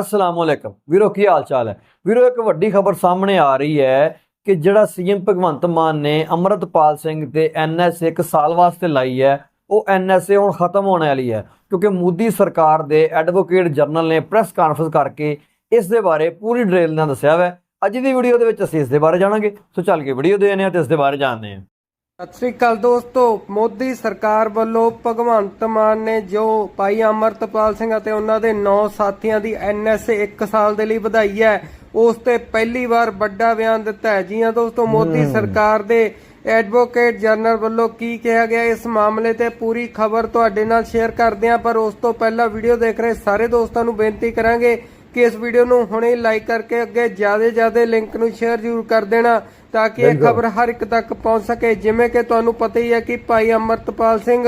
ਅਸਲਾਮ ਵਾਲੇਕਮ ਵੀਰੋ, ਕੀ ਹਾਲ ਚਾਲ ਹੈ? ਵੀਰੋ, ਇੱਕ ਵੱਡੀ ਖਬਰ ਸਾਹਮਣੇ ਆ ਰਹੀ ਹੈ ਕਿ ਜਿਹੜਾ ਸੀਐਮ ਭਗਵੰਤ ਮਾਨ ਨੇ ਅਮਰਤਪਾਲ ਸਿੰਘ ਤੇ ਐਨਐਸਏ ਇੱਕ ਸਾਲ ਵਾਸਤੇ ਲਾਈ ਹੈ, ਉਹ ਐਨਐਸਏ ਹੁਣ ਖਤਮ ਹੋਣ ਵਾਲੀ ਹੈ। ਕਿਉਂਕਿ ਮੋਦੀ ਸਰਕਾਰ ਦੇ ਐਡਵੋਕੇਟ ਜਨਰਲ ਨੇ ਪ੍ਰੈਸ ਕਾਨਫਰੰਸ ਕਰਕੇ ਇਸ ਦੇ ਬਾਰੇ ਪੂਰੀ ਡਿਟੇਲ ਨਾਲ ਦੱਸਿਆ ਹੋਇਆ ਅੱਜ ਦੀ ਵੀਡੀਓ ਦੇ ਵਿੱਚ ਅਸੀਂ ਇਸ ਦੇ ਬਾਰੇ ਜਾਣਾਂਗੇ। ਸੋ ਚੱਲ ਕੇ ਵੀਡੀਓ ਦੇ ਦੇਖਦੇ ਹਾਂ ਤੇ ਇਸ ਦੇ ਬਾਰੇ ਜਾਣਦੇ ਹਾਂ। ਸਤਿ ਸ੍ਰੀ ਅਕਾਲ ਦੋਸਤੋ ਮੋਦੀ ਸਰਕਾਰ ਵੱਲੋਂ ਭਗਵੰਤ ਮਾਨ ਨੇ ਜੋ ਭਾਈ ਅਮਰਤਪਾਲ ਸਿੰਘ ਅਤੇ ਉਹਨਾਂ ਦੇ 9 ਸਾਥੀਆਂ ਦੀ ਐਨਐਸਏ 1 ਸਾਲ ਦੇ ਲਈ ਵਧਾਈ ਹੈ ਉਸ ਤੇ ਪਹਿਲੀ ਵਾਰ ਵੱਡਾ ਬਿਆਨ ਦਿੱਤਾ ਹੈ। ਜੀ ਹਾਂ ਦੋਸਤੋ ਮੋਦੀ ਸਰਕਾਰ ਦੇ ਐਡਵੋਕੇਟ ਜਨਰਲ ਵੱਲੋਂ ਕੀ ਕਿਹਾ ਗਿਆ ਇਸ ਮਾਮਲੇ ਤੇ ਪੂਰੀ ਖਬਰ ਤੁਹਾਡੇ ਨਾਲ ਸ਼ੇਅਰ ਕਰਦੇ ਹਾਂ ਪਰ ਉਸ ਤੋਂ ਪਹਿਲਾਂ ਵੀਡੀਓ ਦੇਖ ਰਹੇ ਸਾਰੇ ਦੋਸਤਾਂ ਨੂੰ ਬੇਨਤੀ ਕਰਾਂਗੇ ਕਿ ਇਸ ਵੀਡੀਓ ਨੂੰ ਹੁਣੇ ਲਾਈਕ ਕਰਕੇ ਅੱਗੇ ਜ਼ਿਆਦਾ ਜ਼ਿਆਦਾ ਲਿੰਕ ਨੂੰ ਸ਼ੇਅਰ ਜ਼ਰੂਰ ਕਰ ਦੇਣਾ ਤਾਂ ਕਿ ਇਹ ਖਬਰ ਹਰ ਇੱਕ ਤੱਕ ਪਹੁੰਚ ਸਕੇ ਜਿਵੇਂ ਕਿ ਤੁਹਾਨੂੰ ਪਤਾ ਹੀ ਹੈ ਕਿ ਭਾਈ ਅਮਰਤਪਾਲ ਸਿੰਘ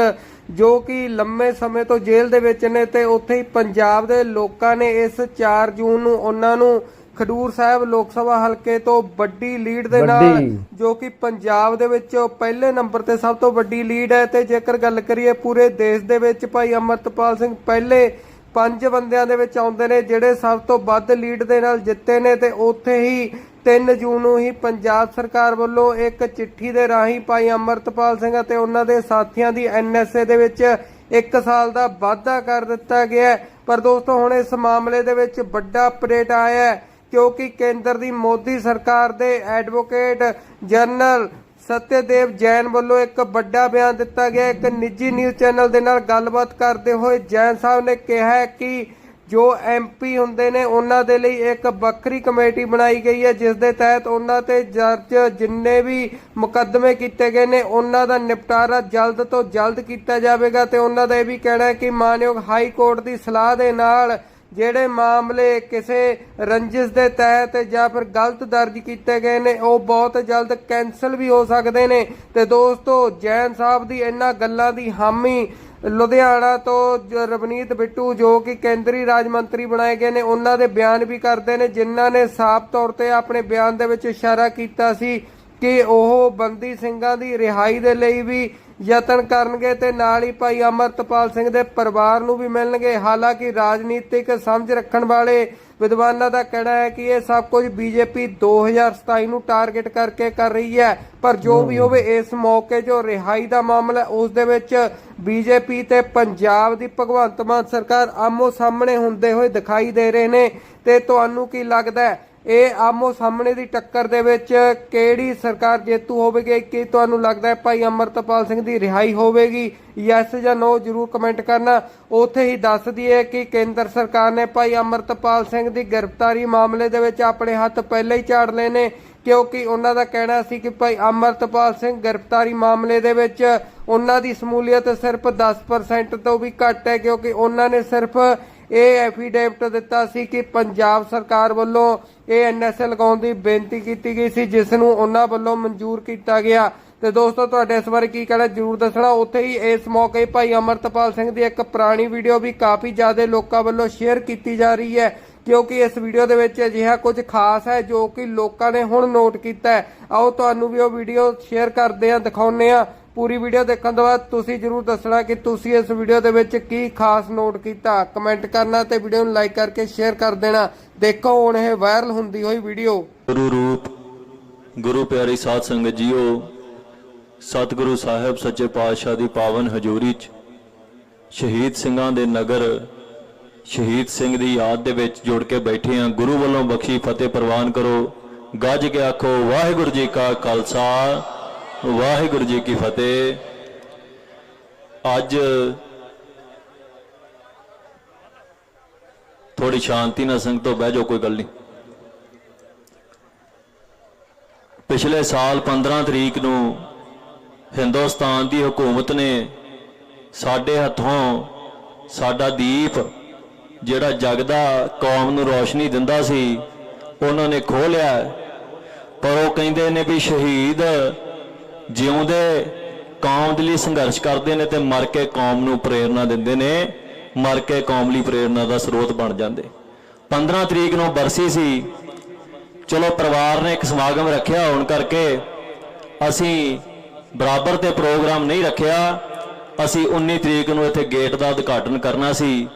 ਜੋ ਕਿ ਲੰਮੇ ਸਮੇਂ ਤੋਂ ਜੇਲ੍ਹ ਦੇ ਵਿੱਚ ਨੇ ਤੇ ਉੱਥੇ ਹੀ ਪੰਜਾਬ ਦੇ ਲੋਕਾਂ ਨੇ ਇਸ 4 ਜੂਨ ਨੂੰ ਉਹਨਾਂ ਨੂੰ ਖਡੂਰ ਸਾਹਿਬ ਲੋਕ ਸਭਾ ਹਲਕੇ ਤੋਂ ਵੱਡੀ ਲੀਡ ਦੇ ਨਾਲ। ਜੋ ਕਿ ਪੰਜਾਬ ਦੇ ਵਿੱਚ ਪਹਿਲੇ ਨੰਬਰ ਤੇ ਸਭ ਤੋਂ ਵੱਡੀ ਲੀਡ ਹੈ ਤੇ ਜੇਕਰ ਗੱਲ ਕਰੀਏ ਪੂਰੇ ਦੇਸ਼ ਦੇ ਵਿੱਚ ਭਾਈ ਅਮਰਤਪਾਲ ਸਿੰਘ ਪਹਿਲੇ ਪੰਜ ਬੰਦਿਆਂ ਦੇ ਵਿੱਚ ਆਉਂਦੇ ਨੇ, ਜਿਹੜੇ ਸਭ ਤੋਂ ਵੱਧ ਲੀਡ ਦੇ ਨਾਲ ਜਿੱਤੇ ਨੇ ਤੇ ਉੱਥੇ ਹੀ 3 ਜੂਨ ਨੂੰ ਹੀ ਪੰਜਾਬ ਸਰਕਾਰ ਵੱਲੋਂ ਇੱਕ ਚਿੱਠੀ ਦੇ ਰਾਹੀਂ ਭਾਈ ਅਮਰਤਪਾਲ ਸਿੰਘ ਅਤੇ ਉਹਨਾਂ ਦੇ ਸਾਥੀਆਂ ਦੀ ਐਨਐਸਏ ਦੇ ਵਿੱਚ 1 ਸਾਲ ਦਾ ਵਾਧਾ ਕਰ ਦਿੱਤਾ ਗਿਆ ਪਰ ਦੋਸਤੋ, ਹੁਣ ਇਸ ਮਾਮਲੇ ਦੇ ਵਿੱਚ ਵੱਡਾ ਅਪਡੇਟ ਆਇਆ ਹੈ ਕਿਉਂਕਿ ਕੇਂਦਰ ਦੀ ਮੋਦੀ ਸਰਕਾਰ ਦੇ ਐਡਵੋਕੇਟ ਜਨਰਲ ਸਤਿਆਦੇਵ ਜੈਨ ਵੱਲੋਂ ਇੱਕ ਵੱਡਾ ਬਿਆਨ ਦਿੱਤਾ ਗਿਆ। ਇੱਕ ਨਿੱਜੀ ਨਿਊਜ਼ ਚੈਨਲ ਦੇ ਨਾਲ ਗੱਲਬਾਤ ਕਰਦੇ ਹੋਏ ਜੈਨ ਸਾਹਿਬ ਨੇ ਕਿਹਾ ਕਿ ਜੋ ਐਮਪੀ ਹੁੰਦੇ ਨੇ, ਉਹਨਾਂ ਦੇ ਲਈ ਇੱਕ ਵੱਖਰੀ ਕਮੇਟੀ ਬਣਾਈ ਗਈ ਹੈ, ਜਿਸ ਦੇ ਤਹਿਤ ਉਹਨਾਂ ਤੇ ਜੱਜ ਜਿੰਨੇ ਵੀ ਮੁਕੱਦਮੇ ਕੀਤੇ ਗਏ ਨੇ, ਉਹਨਾਂ ਦਾ ਨਿਪਟਾਰਾ ਜਲਦ ਤੋਂ ਜਲਦ ਕੀਤਾ ਜਾਵੇਗਾ ਤੇ ਉਹਨਾਂ ਦਾ ਇਹ ਵੀ ਕਹਿਣਾ ਹੈ ਕਿ ਮਾਨਯੋਗ ਹਾਈ ਕੋਰਟ ਦੀ ਸਲਾਹ ਦੇ ਨਾਲ ਜਿਹੜੇ ਮਾਮਲੇ ਕਿਸੇ ਰੰਜਿਸ਼ ਦੇ ਤਹਿਤ ਜਾਂ ਫਿਰ ਗਲਤ ਦਰਜ ਕੀਤੇ ਗਏ ਨੇ, ਉਹ ਬਹੁਤ ਜਲਦ ਕੈਨਸਲ ਵੀ ਹੋ ਸਕਦੇ ਨੇ। ਤੇ ਦੋਸਤੋ, ਜੈਨ ਸਾਹਿਬ ਦੀ ਇਹਨਾਂ ਗੱਲਾਂ ਦੀ ਹਾਮੀ ਲੁਧਿਆਣਾ ਤੋਂ ਰਵਨੀਤ ਬਿੱਟੂ, ਜੋ ਕਿ ਕੇਂਦਰੀ ਰਾਜ ਮੰਤਰੀ ਬਣਾਏ ਗਏ ਨੇ, ਉਹਨਾਂ ਦੇ ਬਿਆਨ ਵੀ ਕਰਦੇ ਨੇ, ਜਿਨ੍ਹਾਂ ਨੇ ਸਾਫ਼ ਤੌਰ ਤੇ ਆਪਣੇ ਬਿਆਨ ਦੇ ਵਿੱਚ ਇਸ਼ਾਰਾ ਕੀਤਾ ਸੀ ਕਿ ਉਹ ਬੰਦੀ ਸਿੰਘਾਂ ਦੀ ਰਿਹਾਈ ਦੇ ਲਈ ਵੀ ਯਤਨ ਕਰਨਗੇ ਤੇ ਨਾਲ ਹੀ ਭਾਈ ਅਮਰਤਪਾਲ ਸਿੰਘ ਦੇ ਪਰਿਵਾਰ ਨੂੰ ਵੀ ਮਿਲਣਗੇ। ਹਾਲਾਂਕਿ ਰਾਜਨੀਤਿਕ ਸਮਝ ਰੱਖਣ ਵਾਲੇ ਵਿਦਵਾਨਾਂ ਦਾ ਕਹਿਣਾ ਹੈ ਕਿ ਇਹ ਸਭ ਕੁਝ ਬੀਜੇਪੀ 2027 ਨੂੰ ਟਾਰਗੇਟ ਕਰਕੇ ਕਰ ਰਹੀ ਹੈ। ਪਰ ਜੋ ਵੀ ਹੋਵੇ ਇਸ ਮੌਕੇ ਜੋ ਰਿਹਾਈ ਦਾ ਮਾਮਲਾ ਉਸ ਦੇ ਵਿੱਚ ਬੀਜੇਪੀ ਤੇ ਪੰਜਾਬ ਦੀ ਭਗਵੰਤ ਮਾਨ ਸਰਕਾਰ ਆਮੋ ਸਾਹਮਣੇ ਹੁੰਦੇ ਹੋਏ ਦਿਖਾਈ ਦੇ ਰਹੇ ਨੇ। ਤੇ ਤੁਹਾਨੂੰ ਕੀ ਲੱਗਦਾ ਹੈ? ਇਹ ਆਮੋ ਸਾਹਮਣੇ ਦੀ ਟੱਕਰ ਦੇ ਵਿੱਚ ਕਿਹੜੀ ਸਰਕਾਰ ਜੇਤੂ ਹੋਵੇਗੀ? ਕੀ ਤੁਹਾਨੂੰ ਲੱਗਦਾ ਹੈ ਭਾਈ ਅਮਰਤਪਾਲ ਸਿੰਘ ਦੀ ਰਿਹਾਈ ਹੋਵੇਗੀ? ਯੈਸ ਜਾਂ ਨੋ ਜਰੂਰ ਕਮੈਂਟ ਕਰਨਾ। ਉੱਥੇ ਹੀ ਦੱਸ ਦਈਏ ਕਿ ਕੇਂਦਰ ਸਰਕਾਰ ਨੇ ਭਾਈ ਅਮਰਤਪਾਲ ਸਿੰਘ ਦੀ ਗ੍ਰਿਫਤਾਰੀ ਮਾਮਲੇ ਦੇ ਵਿੱਚ ਆਪਣੇ ਹੱਥ ਪਹਿਲਾਂ ਹੀ ਝਾੜ ਲਏ ਨੇ, ਕਿਉਂਕਿ ਉਹਨਾਂ ਦਾ ਕਹਿਣਾ ਸੀ ਕਿ ਭਾਈ ਅਮਰਤਪਾਲ ਸਿੰਘ ਗ੍ਰਿਫਤਾਰੀ ਮਾਮਲੇ ਦੇ ਵਿੱਚ ਉਹਨਾਂ ਦੀ ਸਮੂਲੀਅਤ ਸਿਰਫ 10% ਤੋਂ ਵੀ ਘੱਟ ਹੈ, ਕਿਉਂਕਿ ਉਹਨਾਂ ਨੇ ਸਿਰਫ ਇਹ ਐਫੀਡੇਵਿਟ ਦਿੱਤਾ ਸੀ ਕਿ ਪੰਜਾਬ ਸਰਕਾਰ ਵੱਲੋਂ ਇਹ ਐਨਐਸਏ ਲਗਾਉਣ ਦੀ ਬੇਨਤੀ ਕੀਤੀ ਗਈ ਸੀ, ਜਿਸ ਨੂੰ ਉਹਨਾਂ ਵੱਲੋਂ ਮਨਜ਼ੂਰ ਕੀਤਾ ਗਿਆ। ਤੇ ਦੋਸਤੋ, ਤੁਹਾਡੇ ਇਸ ਬਾਰੇ ਕੀ ਕਹਿਣਾ ਜਰੂਰ ਦੱਸਣਾ। ਉੱਥੇ ਹੀ ਇਸ ਮੌਕੇ ਭਾਈ ਅਮਰਤਪਾਲ ਸਿੰਘ ਦੀ ਇੱਕ ਪੁਰਾਣੀ ਵੀਡੀਓ ਵੀ ਕਾਫੀ ਜ਼ਿਆਦਾ ਲੋਕਾਂ ਵੱਲੋਂ ਸ਼ੇਅਰ ਕੀਤੀ ਜਾ ਰਹੀ ਹੈ, ਕਿਉਂਕਿ ਇਸ ਵੀਡੀਓ ਦੇ ਵਿੱਚ ਅਜਿਹਾ ਕੁਝ ਖਾਸ ਹੈ ਜੋ ਕਿ ਲੋਕਾਂ ਨੇ ਹੁਣ ਨੋਟ ਕੀਤਾ ਹੈ। ਆਓ, ਤੁਹਾਨੂੰ ਵੀ ਉਹ ਵੀਡੀਓ ਸ਼ੇਅਰ ਕਰਦੇ ਹਾਂ, ਦਿਖਾਉਂਦੇ ਹਾਂ। ਪੂਰੀ ਵੀਡੀਓ ਦੇਖਣ ਤੋਂ ਬਾਅਦ ਤੁਸੀਂ ਜਰੂਰ ਦੱਸਣਾ ਕਿ ਤੁਸੀਂ ਇਸ ਵੀਡੀਓ ਦੇ ਵਿੱਚ ਕੀ ਖਾਸ ਨੋਟ ਕੀਤਾ। ਕਮੈਂਟ ਕਰਨਾ ਤੇ ਵੀਡੀਓ ਨੂੰ ਲਾਈਕ ਕਰਕੇ ਸ਼ੇਅਰ ਕਰ ਦੇਣਾ। ਦੇਖੋ, ਹੁਣ ਇਹ ਵਾਇਰਲ ਹੁੰਦੀ ਹੋਈ ਵੀਡੀਓ। ਗੁਰੂ ਰੂਪ, ਗੁਰੂ ਪਿਆਰੀ ਸਾਧ ਸੰਗਤ ਜੀਓ, ਸਤਿਗੁਰੂ ਸਾਹਿਬ ਸੱਚੇ ਪਾਤਸ਼ਾਹ ਦੀ ਪਾਵਨ ਹਜ਼ੂਰੀ 'ਚ ਸ਼ਹੀਦ ਸਿੰਘਾਂ ਦੇ ਨਗਰ, ਸ਼ਹੀਦ ਸਿੰਘ ਦੀ ਯਾਦ ਦੇ ਵਿੱਚ ਜੁੜ ਕੇ ਬੈਠੇ ਹਾਂ। ਗੁਰੂ ਵੱਲੋਂ ਬਖਸ਼ੀ ਫਤਿਹ ਪ੍ਰਵਾਨ ਕਰੋ। ਗੱਜ ਕੇ ਆਖੋ, ਵਾਹਿਗੁਰੂ ਜੀ ਕਾ ਖਾਲਸਾ। ਵਾਹਿਗੁਰੂ ਜੀ ਕੀ ਫਤਿਹ। ਅੱਜ ਥੋੜੀ ਸ਼ਾਂਤੀ ਨਾਲ ਸੰਗ ਤੋਂ ਬਹਿ ਜਾਓ, ਕੋਈ ਗੱਲ ਨਹੀਂ। ਪਿਛਲੇ ਸਾਲ 15 ਤਰੀਕ ਨੂੰ ਹਿੰਦੁਸਤਾਨ ਦੀ ਹਕੂਮਤ ਨੇ ਸਾਡੇ ਹੱਥੋਂ ਸਾਡਾ ਦੀਪ, ਜਿਹੜਾ ਜਗਦਾ ਕੌਮ ਨੂੰ ਰੋਸ਼ਨੀ ਦਿੰਦਾ ਸੀ, ਉਹਨਾਂ ਨੇ ਖੋਹ ਲਿਆ। ਪਰ ਉਹ ਕਹਿੰਦੇ ਨੇ ਵੀ ਸ਼ਹੀਦ ਜਿਉਂਦੇ ਕੌਮ ਦੇ ਲਈ ਸੰਘਰਸ਼ ਕਰਦੇ ਨੇ ਤੇ ਮਰ ਕੇ ਕੌਮ ਨੂੰ ਪ੍ਰੇਰਣਾ ਦਿੰਦੇ ਨੇ, ਮਰ ਕੇ ਕੌਮ ਲਈ ਪ੍ਰੇਰਣਾ ਦਾ ਸਰੋਤ ਬਣ ਜਾਂਦੇ। 15 ਤਰੀਕ ਨੂੰ ਬਰਸੀ ਸੀ। ਚਲੋ ਪਰਿਵਾਰ ਨੇ ਇੱਕ ਸਮਾਗਮ ਰੱਖਿਆ ਹੋਣ ਕਰਕੇ ਅਸੀਂ ਬਰਾਬਰ ਤੇ ਪ੍ਰੋਗਰਾਮ ਨਹੀਂ ਰੱਖਿਆ। ਅਸੀਂ 19 ਤਰੀਕ ਨੂੰ ਇੱਥੇ ਗੇਟ ਦਾ ਉਦਘਾਟਨ ਕਰਨਾ ਸੀ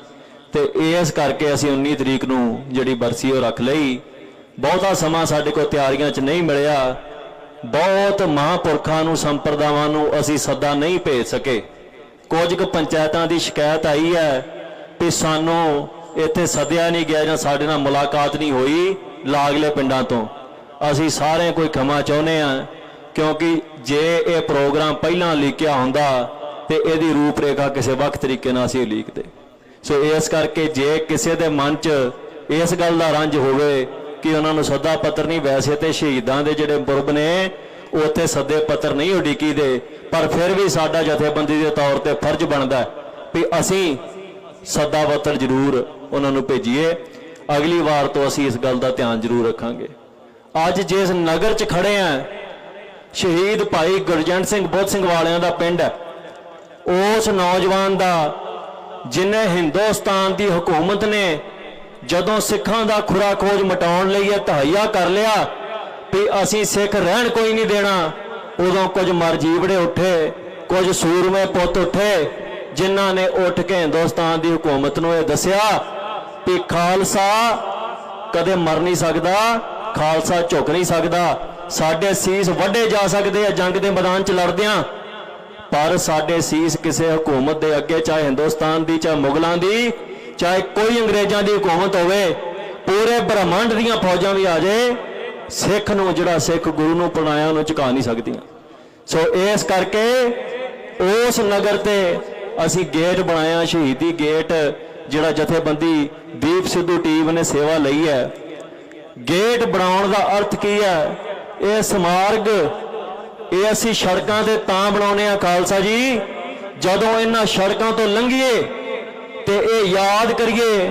ਤੇ ਇਸ ਕਰਕੇ ਅਸੀਂ 19 ਤਰੀਕ ਨੂੰ ਜਿਹੜੀ ਬਰਸੀ ਉਹ ਰੱਖ ਲਈ। ਬਹੁਤਾ ਸਮਾਂ ਸਾਡੇ ਕੋਲ ਤਿਆਰੀਆਂ 'ਚ ਨਹੀਂ ਮਿਲਿਆ। ਬਹੁਤ ਮਹਾਂਪੁਰਖਾਂ ਨੂੰ, ਸੰਪਰਦਾਵਾਂ ਨੂੰ ਅਸੀਂ ਸੱਦਾ ਨਹੀਂ ਭੇਜ ਸਕੇ। ਕੁਝ ਕੁ ਪੰਚਾਇਤਾਂ ਦੀ ਸ਼ਿਕਾਇਤ ਆਈ ਹੈ ਕਿ ਸਾਨੂੰ ਇੱਥੇ ਸੱਦਿਆ ਨਹੀਂ ਗਿਆ ਜਾਂ ਸਾਡੇ ਨਾਲ ਮੁਲਾਕਾਤ ਨਹੀਂ ਹੋਈ ਲਾਗਲੇ ਪਿੰਡਾਂ ਤੋਂ। ਅਸੀਂ ਸਾਰੇ ਕੋਈ ਖਮਾ ਚਾਹੁੰਦੇ ਆ ਕਿਉਂਕਿ ਜੇ ਇਹ ਪ੍ਰੋਗਰਾਮ ਪਹਿਲਾਂ ਲਿਖਿਆ ਹੁੰਦਾ ਤੇ ਇਹਦੀ ਰੂਪਰੇਖਾ ਕਿਸੇ ਵਕਤ ਤਰੀਕੇ ਨਾਲ ਅਸੀਂ ਲਿਖਦੇ ਸੋ ਇਸ ਕਰਕੇ ਜੇ ਕਿਸੇ ਦੇ ਮਨ 'ਚ ਇਸ ਗੱਲ ਦਾ ਰੰਜ ਹੋਵੇ ਕਿ ਉਹਨਾਂ ਨੂੰ ਸੱਦਾ ਪੱਤਰ ਨਹੀਂ, ਵੈਸੇ ਤੇ ਸ਼ਹੀਦਾਂ ਦੇ ਜਿਹੜੇ ਪੁਰਬ ਨੇ ਉੱਥੇ ਸੱਦੇ ਪੱਤਰ ਨਹੀਂ, ਉਡੀਕੀ ਦੇ। ਪਰ ਫਿਰ ਵੀ ਸਾਡਾ ਜਥੇਬੰਦੀ ਦੇ ਤੌਰ ਤੇ ਫਰਜ਼ ਬਣਦਾ ਵੀ ਅਸੀਂ ਸੱਦਾ ਪੱਤਰ ਜ਼ਰੂਰ ਉਹਨਾਂ ਨੂੰ ਭੇਜੀਏ। ਅਗਲੀ ਵਾਰ ਤੋਂ ਅਸੀਂ ਇਸ ਗੱਲ ਦਾ ਧਿਆਨ ਜ਼ਰੂਰ ਰੱਖਾਂਗੇ। ਅੱਜ ਜਿਸ ਨਗਰ 'ਚ ਖੜੇ ਆਂ, ਸ਼ਹੀਦ ਭਾਈ ਗੁਰਜੰਟ ਸਿੰਘ ਬੁੱਧ ਸਿੰਘ ਵਾਲਿਆਂ ਦਾ ਪਿੰਡ ਹੈ, ਉਸ ਨੌਜਵਾਨ ਦਾ, ਜਿਨੇ ਹਿੰਦੁਸਤਾਨ ਦੀ ਹਕੂਮਤ ਨੇ ਜਦੋਂ ਸਿੱਖਾਂ ਦਾ ਖੁਰਾ ਖੋਜ ਮਟਾਉਣ ਲਈ ਇਹ ਤਹਈਆ ਕਰ ਲਿਆ ਵੀ ਅਸੀਂ ਸਿੱਖ ਰਹਿਣ ਕੋਈ ਨਹੀਂ ਦੇਣਾ, ਉਦੋਂ ਕੁਝ ਮਰਜੀਵੜੇ ਉੱਠੇ, ਕੁਝ ਸੂਰਮੇ ਪੁੱਤ ਉੱਠੇ, ਜਿਨ੍ਹਾਂ ਨੇ ਉੱਠ ਕੇ ਹਿੰਦੁਸਤਾਨ ਦੀ ਹਕੂਮਤ ਨੂੰ ਇਹ ਦੱਸਿਆ ਵੀ ਖਾਲਸਾ ਕਦੇ ਮਰ ਨਹੀਂ ਸਕਦਾ, ਖਾਲਸਾ ਝੁਕ ਨਹੀਂ ਸਕਦਾ, ਸਾਡੇ ਸੀਸ ਵੱਡੇ ਜਾ ਸਕਦੇ ਆ ਜੰਗ ਦੇ ਮੈਦਾਨ 'ਚ ਲੜਦਿਆਂ, ਪਰ ਸਾਡੇ ਸੀਸ ਕਿਸੇ ਹਕੂਮਤ ਦੇ ਅੱਗੇ ਚਾਹੇ ਹਿੰਦੁਸਤਾਨ ਦੀ ਚਾਹੇ ਮੁਗਲਾਂ ਦੀ ਚਾਹੇ ਕੋਈ ਅੰਗਰੇਜ਼ਾਂ ਦੀ ਹਕੂਮਤ ਹੋਵੇ, ਪੂਰੇ ਬ੍ਰਹਮੰਡ ਦੀਆਂ ਫੌਜਾਂ ਵੀ ਆ ਜਾਏ ਸਿੱਖ ਨੂੰ ਜਿਹੜਾ ਸਿੱਖ ਗੁਰੂ ਨੂੰ ਪੜਾਇਆ ਉਹਨੂੰ ਝੁਕਾ ਨਹੀਂ ਸਕਦੀਆਂ। ਸੋ ਇਸ ਕਰਕੇ ਉਸ ਨਗਰ ਤੇ ਅਸੀਂ ਗੇਟ ਬਣਾਇਆ, ਸ਼ਹੀਦੀ ਗੇਟ, ਜਿਹੜਾ ਜਥੇਬੰਦੀ ਦੀਪ ਸਿੱਧੂ ਟੀਮ ਨੇ ਸੇਵਾ ਲਈ ਹੈ। ਗੇਟ ਬਣਾਉਣ ਦਾ ਅਰਥ ਕੀ ਹੈ? ਇਹ ਸਮਾਰਗ, ਇਹ ਅਸੀਂ ਸੜਕਾਂ ਤੇ ਤਾਂ ਬਣਾਉਨੇ ਆ ਖਾਲਸਾ ਜੀ। ਜਦੋਂ ਇਹਨਾਂ ਸੜਕਾਂ ਤੋਂ ਲੰਘੀਏ ਤੇ ਇਹ ਯਾਦ ਕਰੀਏ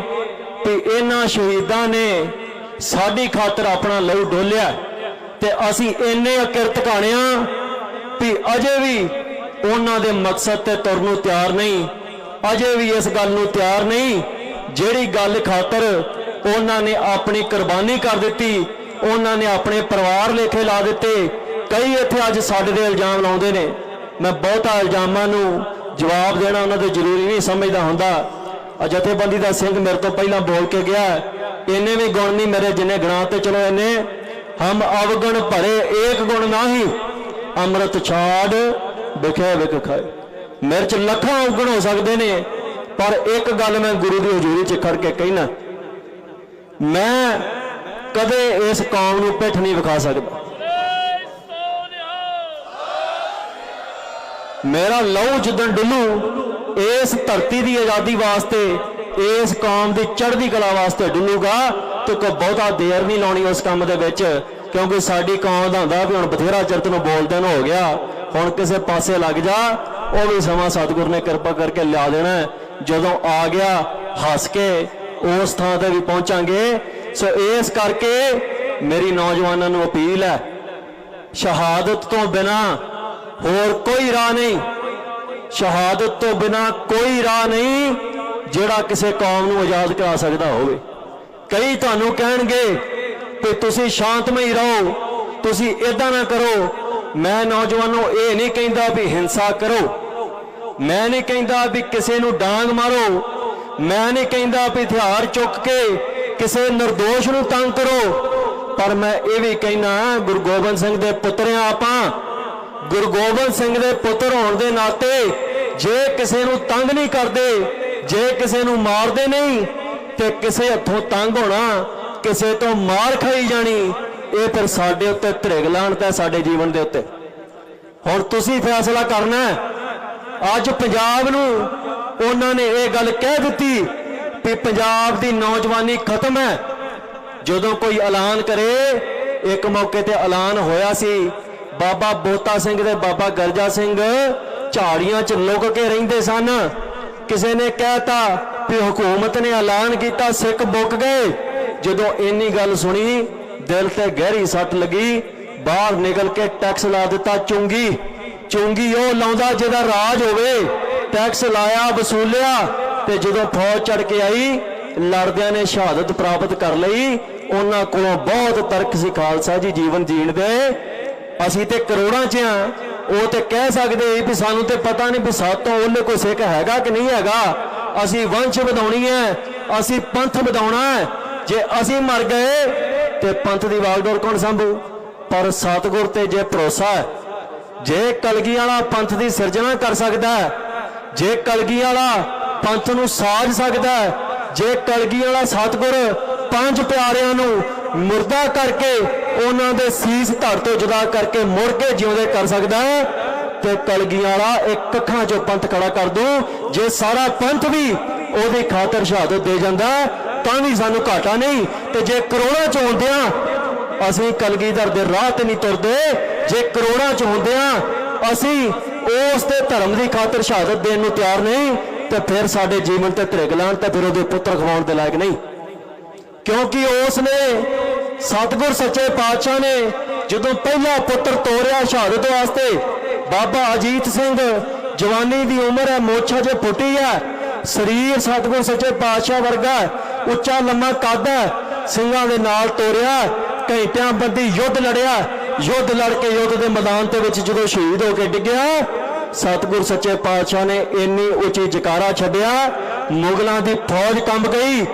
ਕਿ ਇਹਨਾਂ ਸ਼ਹੀਦਾਂ ਨੇ ਸਾਡੀ ਖਾਤਰ ਆਪਣਾ ਲਹੂ ਡੋਲਿਆ ਤੇ ਅਸੀਂ ਇੰਨੇ ਅਕਿਰਤ ਕਾਣਿਆ ਵੀ ਅਜੇ ਵੀ ਉਹਨਾਂ ਦੇ ਮਕਸਦ ਤੇ ਤੁਰਨ ਨੂੰ ਤਿਆਰ ਨਹੀਂ, ਅਜੇ ਵੀ ਇਸ ਗੱਲ ਨੂੰ ਤਿਆਰ ਨਹੀਂ, ਜਿਹੜੀ ਗੱਲ ਖਾਤਰ ਉਹਨਾਂ ਨੇ ਆਪਣੀ ਕੁਰਬਾਨੀ ਕਰ ਦਿੱਤੀ, ਉਹਨਾਂ ਨੇ ਆਪਣੇ ਪਰਿਵਾਰ ਲੇਖੇ ਲਾ ਦਿੱਤੇ, ਕਈ ਇੱਥੇ ਅੱਜ ਸਾਡੇ ਦੇ ਇਲਜ਼ਾਮ ਲਾਉਂਦੇ ਨੇ। ਮੈਂ ਬਹੁਤਾ ਇਲਜ਼ਾਮਾਂ ਨੂੰ ਜਵਾਬ ਦੇਣਾ ਉਹਨਾਂ ਦੇ ਜ਼ਰੂਰੀ ਨਹੀਂ ਸਮਝਦਾ ਹੁੰਦਾ। ਜਥੇਬੰਦੀ ਦਾ ਸਿੰਘ ਮੇਰੇ ਤੋਂ ਪਹਿਲਾਂ ਬੋਲ ਕੇ ਗਿਆ, ਇਹਨੇ ਵੀ ਗੁਣ ਨਹੀਂ ਮੇਰੇ ਜਿੰਨੇ ਗੁਣਾਂ ਤੇ ਚਲੋ ਇਹਨੇ ਹਮ ਅਵਗੁਣ ਭਰੇ ਏਕ ਗੁਣ ਨਾਹੀ, ਅੰਮ੍ਰਿਤ ਛਾੜ ਵਿਖੇ ਵਿਖ ਖਾਏ। ਮੇਰੇ ਚ ਲੱਖਾਂ ਅਵਗਣ ਹੋ ਸਕਦੇ ਨੇ, ਪਰ ਇੱਕ ਗੱਲ ਮੈਂ ਗੁਰੂ ਦੀ ਹਜ਼ੂਰੀ 'ਚ ਖੜ ਕੇ ਕਹਿਣਾ, ਮੈਂ ਕਦੇ ਇਸ ਕੌਮ ਨੂੰ ਪਿੱਠ ਨਹੀਂ ਵਿਖਾ ਸਕਦਾ। ਮੇਰਾ ਲਹੂ ਜਿੱਦਣ ਡੁੱਲੂ, ਇਸ ਧਰਤੀ ਦੀ ਆਜ਼ਾਦੀ ਵਾਸਤੇ, ਇਸ ਕੌਮ ਦੀ ਚੜ੍ਹਦੀ ਕਲਾ ਵਾਸਤੇ ਡੁੱਲੂਗਾ, ਤੇ ਕੋਈ ਬਹੁਤਾ ਦੇਰ ਨਹੀਂ ਲਾਉਣੀ ਉਸ ਕੰਮ ਦੇ ਵਿੱਚ, ਕਿਉਂਕਿ ਸਾਡੀ ਕੌਮ ਦਾ ਹੁੰਦਾ ਵੀ ਹੁਣ ਬਥੇਰਾ ਚਿਰ ਤੈਨੂੰ ਬੋਲਦੇ ਨੂੰ ਹੋ ਗਿਆ, ਹੁਣ ਕਿਸੇ ਪਾਸੇ ਲੱਗ ਜਾ, ਉਹ ਵੀ ਸਮਾਂ ਸਤਿਗੁਰ ਨੇ ਕਿਰਪਾ ਕਰਕੇ ਲਿਆ ਦੇਣਾ, ਜਦੋਂ ਆ ਗਿਆ, ਹੱਸ ਕੇ, ਉਸ ਥਾਂ ਤੇ ਵੀ ਪਹੁੰਚਾਂਗੇ, ਸੋ ਇਸ ਕਰਕੇ ਮੇਰੀ ਨੌਜਵਾਨਾਂ ਨੂੰ ਅਪੀਲ ਹੈ, ਸ਼ਹਾਦਤ ਤੋਂ ਬਿਨਾ ਹੋਰ ਕੋਈ ਰਾਹ ਨਹੀਂ। ਸ਼ਹਾਦਤ ਤੋਂ ਬਿਨਾ ਕੋਈ ਰਾਹ ਨਹੀਂ ਜਿਹੜਾ ਕਿਸੇ ਕੌਮ ਨੂੰ ਆਜ਼ਾਦ ਕਰਾ ਸਕਦਾ ਹੋਵੇ। ਕਈ ਤੁਹਾਨੂੰ ਕਹਿਣਗੇ ਕਿ ਤੁਸੀਂ ਸ਼ਾਂਤਮਈ ਰਹੋ, ਤੁਸੀਂ ਇਦਾਂ ਨਾ ਕਰੋ। ਮੈਂ ਨੌਜਵਾਨੋ ਇਹ ਨਹੀਂ ਕਹਿੰਦਾ ਵੀ ਹਿੰਸਾ ਕਰੋ। ਮੈਂ ਨਹੀਂ ਕਹਿੰਦਾ ਵੀ ਕਿਸੇ ਨੂੰ ਡਾਂਗ ਮਾਰੋ। ਮੈਂ ਨਹੀਂ ਕਹਿੰਦਾ ਵੀ ਹਥਿਆਰ ਚੁੱਕ ਕੇ ਕਿਸੇ નિર્ਦੋਸ਼ ਨੂੰ ਤੰਗ ਕਰੋ। ਪਰ ਮੈਂ ਇਹ ਵੀ ਕਹਿਣਾ, ਗੁਰੂ ਗੋਬਿੰਦ ਸਿੰਘ ਦੇ ਪੁੱਤਰਿਆਂ ਆਪਾਂ ਗੁਰੂ ਗੋਬਿੰਦ ਸਿੰਘ ਦੇ ਪੁੱਤਰ ਹੋਣ ਦੇ ਨਾਤੇ ਜੇ ਕਿਸੇ ਨੂੰ ਤੰਗ ਨਹੀਂ ਕਰਦੇ, ਜੇ ਕਿਸੇ ਨੂੰ ਮਾਰਦੇ ਨਹੀਂ, ਤੇ ਕਿਸੇ ਹੱਥੋਂ ਤੰਗ ਹੋਣਾ, ਕਿਸੇ ਤੋਂ ਮਾਰ ਖਾਈ ਜਾਣੀ, ਇਹ ਫਿਰ ਸਾਡੇ ਉੱਤੇ ਧਰਿਗ ਲਾਣਤਾ ਹੈ ਸਾਡੇ ਜੀਵਨ ਦੇ ਉੱਤੇ। ਹੁਣ ਤੁਸੀਂ ਫੈਸਲਾ ਕਰਨਾ ਅੱਜ ਪੰਜਾਬ ਨੂੰ ਉਹਨਾਂ ਨੇ ਇਹ ਗੱਲ ਕਹਿ ਦਿੱਤੀ ਕਿ ਪੰਜਾਬ ਦੀ ਨੌਜਵਾਨੀ ਖਤਮ ਹੈ। ਜਦੋਂ ਕੋਈ ਐਲਾਨ ਕਰੇ, ਇੱਕ ਮੌਕੇ ਤੇ ਐਲਾਨ ਹੋਇਆ ਸੀ ਬਾਬਾ ਬੋਤਾ ਸਿੰਘ ਤੇ ਬਾਬਾ ਗਰਜਾ ਸਿੰਘ ਝਾੜੀਆਂ 'ਚ ਲੁਕ ਕੇ ਰਹਿੰਦੇ ਸਨ। ਕਿਸੇ ਨੇ ਕਹਿਤਾ ਵੀ ਹਕੂਮਤ ਨੇ ਐਲਾਨ ਕੀਤਾ, ਸਿੱਖ ਬੁੱਕ ਗਏ। ਜਦੋਂ ਇੰਨੀ ਗੱਲ ਸੁਣੀ, ਦਿਲ ਤੇ ਗਹਿਰੀ ਸੱਟ ਲੱਗੀ। ਬਾਹਰ ਨਿਕਲ ਕੇ ਟੈਕਸ ਲਾ ਦਿੱਤਾ ਚੁੰਗੀ। ਚੁੰਗੀ ਉਹ ਲਾਉਂਦਾ ਜਿਹਦਾ ਰਾਜ ਹੋਵੇ। ਟੈਕਸ ਲਾਇਆ, ਵਸੂਲਿਆ ਤੇ ਜਦੋਂ ਫੌਜ ਚੜ ਕੇ ਆਈ, ਲੜਦਿਆਂ ਨੇ ਸ਼ਹਾਦਤ ਪ੍ਰਾਪਤ ਕਰ ਲਈ। ਉਹਨਾਂ ਕੋਲੋਂ ਬਹੁਤ ਤਰਕ ਸੀ ਖਾਲਸਾ ਜੀ ਜੀਵਨ ਜੀਣ ਦੇ। ਅਸੀਂ ਤੇ ਕਰੋੜਾਂ ਚ ਆ। ਉਹ ਤੇ ਕਹਿ ਸਕਦੇ ਵੀ ਸਾਨੂੰ ਤੇ ਪਤਾ ਨਹੀਂ ਵੀ ਸਾਤੋਂ ਉਹਨੇ ਕੋਈ ਸਿੱਖ ਹੈਗਾ ਕਿ ਨਹੀਂ ਹੈਗਾ। ਅਸੀਂ ਵੰਸ਼ ਵਧਾਉਣੀ ਹੈ, ਅਸੀਂ ਪੰਥ ਵਧਾਉਣਾ ਹੈ। ਜੇ ਅਸੀਂ ਮਰ ਗਏ, ਤੇ ਪੰਥ ਦੀ ਵਾਗਡੋਰ ਕੌਣ ਸੰਭੂ? ਪਰ ਸਤਿਗੁਰ ਤੇ ਜੇ ਭਰੋਸਾ ਹੈ, ਜੇ ਕਲਗੀ ਵਾਲਾ ਪੰਥ ਦੀ ਸਿਰਜਣਾ ਕਰ ਸਕਦਾ ਹੈ, ਜੇ ਕਲਗੀ ਵਾਲਾ ਪੰਥ ਨੂੰ ਸਾਜ ਸਕਦਾ ਹੈ, ਜੇ ਕਲਗੀ ਵਾਲਾ ਸਤਿਗੁਰ ਪੰਜ ਪਿਆਰਿਆਂ ਨੂੰ ਮੁਰਦਾ ਕਰਕੇ ਉਹਨਾਂ ਦੇ ਸੀਸ ਧੜ ਤੋਂ ਜੁਦਾ ਕਰਕੇ ਮੁੜ ਕੇ ਜਿਉਂਦੇ ਕਰ ਸਕਦਾ ਤੇ ਕਲਗੀ ਵਾਲਾ ਇੱਕ ਅੱਖਾਂ 'ਚੋਂ ਪੰਥ ਖੜਾ ਕਰ ਦੂੰ, ਜੇ ਸਾਰਾ ਪੰਥ ਵੀ ਉਹਦੀ ਖਾਤਰ ਸ਼ਹਾਦਤ ਦੇ ਜਾਂਦਾ ਤਾਂ ਵੀ ਸਾਨੂੰ ਘਾਟਾ ਨਹੀਂ। ਤੇ ਜੇ ਕਰੋੜਾਂ 'ਚ ਹੁੰਦਿਆਂ ਅਸੀਂ ਕਲਗੀਧਰ ਦੇ ਰਾਹ ਤੇ ਨਹੀਂ ਤੁਰਦੇ, ਜੇ ਕਰੋੜਾਂ 'ਚ ਹੁੰਦਿਆਂ ਅਸੀਂ ਉਸ ਦੇ ਧਰਮ ਦੀ ਖਾਤਰ ਸ਼ਹਾਦਤ ਦੇਣ ਨੂੰ ਤਿਆਰ ਨਹੀਂ, ਤੇ ਫਿਰ ਸਾਡੇ ਜੀਵਨ ਤੇ ਧਰਿਕ ਲਾਣ ਤੇ ਫਿਰ ਉਹਦੇ ਪੁੱਤਰ ਖਵਾਉਣ ਦੇ ਲਾਇਕ ਨਹੀਂ। ਕਿਉਂਕਿ ਉਸ ਨੇ ਸਤਿਗੁਰ ਸੱਚੇ ਪਾਤਸ਼ਾਹ ਨੇ ਜਦੋਂ ਪਹਿਲਾ ਪੁੱਤਰ ਤੋਰਿਆ ਸ਼ਹਾਦਤ ਵਾਸਤੇ, ਬਾਬਾ ਅਜੀਤ ਸਿੰਘ ਜਵਾਨੀ ਦੀ ਉਮਰ ਹੈ, ਮੋਛਾ ਜੇ ਫੁੱਟੀ ਹੈ, ਸਰੀਰ ਸਤਿਗੁਰ ਸੱਚੇ ਪਾਤਸ਼ਾਹ ਵਰਗਾ ਉੱਚਾ ਲੰਮਾ ਕੱਦ ਹੈ, ਸਿੰਘਾਂ ਦੇ ਨਾਲ ਤੋਰਿਆ, ਘੰਟਿਆਂ ਬੰਦੀ ਯੁੱਧ ਲੜਿਆ, ਯੁੱਧ ਲੜ ਕੇ ਯੁੱਧ ਦੇ ਮੈਦਾਨ ਦੇ ਵਿੱਚ ਜਦੋਂ ਸ਼ਹੀਦ ਹੋ ਕੇ ਡਿੱਗਿਆ, ਸਤਿਗੁਰ ਸੱਚੇ ਪਾਤਸ਼ਾਹ ਨੇ ਇੰਨੀ ਉੱਚੀ ਜਕਾਰਾ ਛੱਡਿਆ, ਮੁਗਲਾਂ ਦੀ ਫੌਜ ਕੰਬ ਗਈ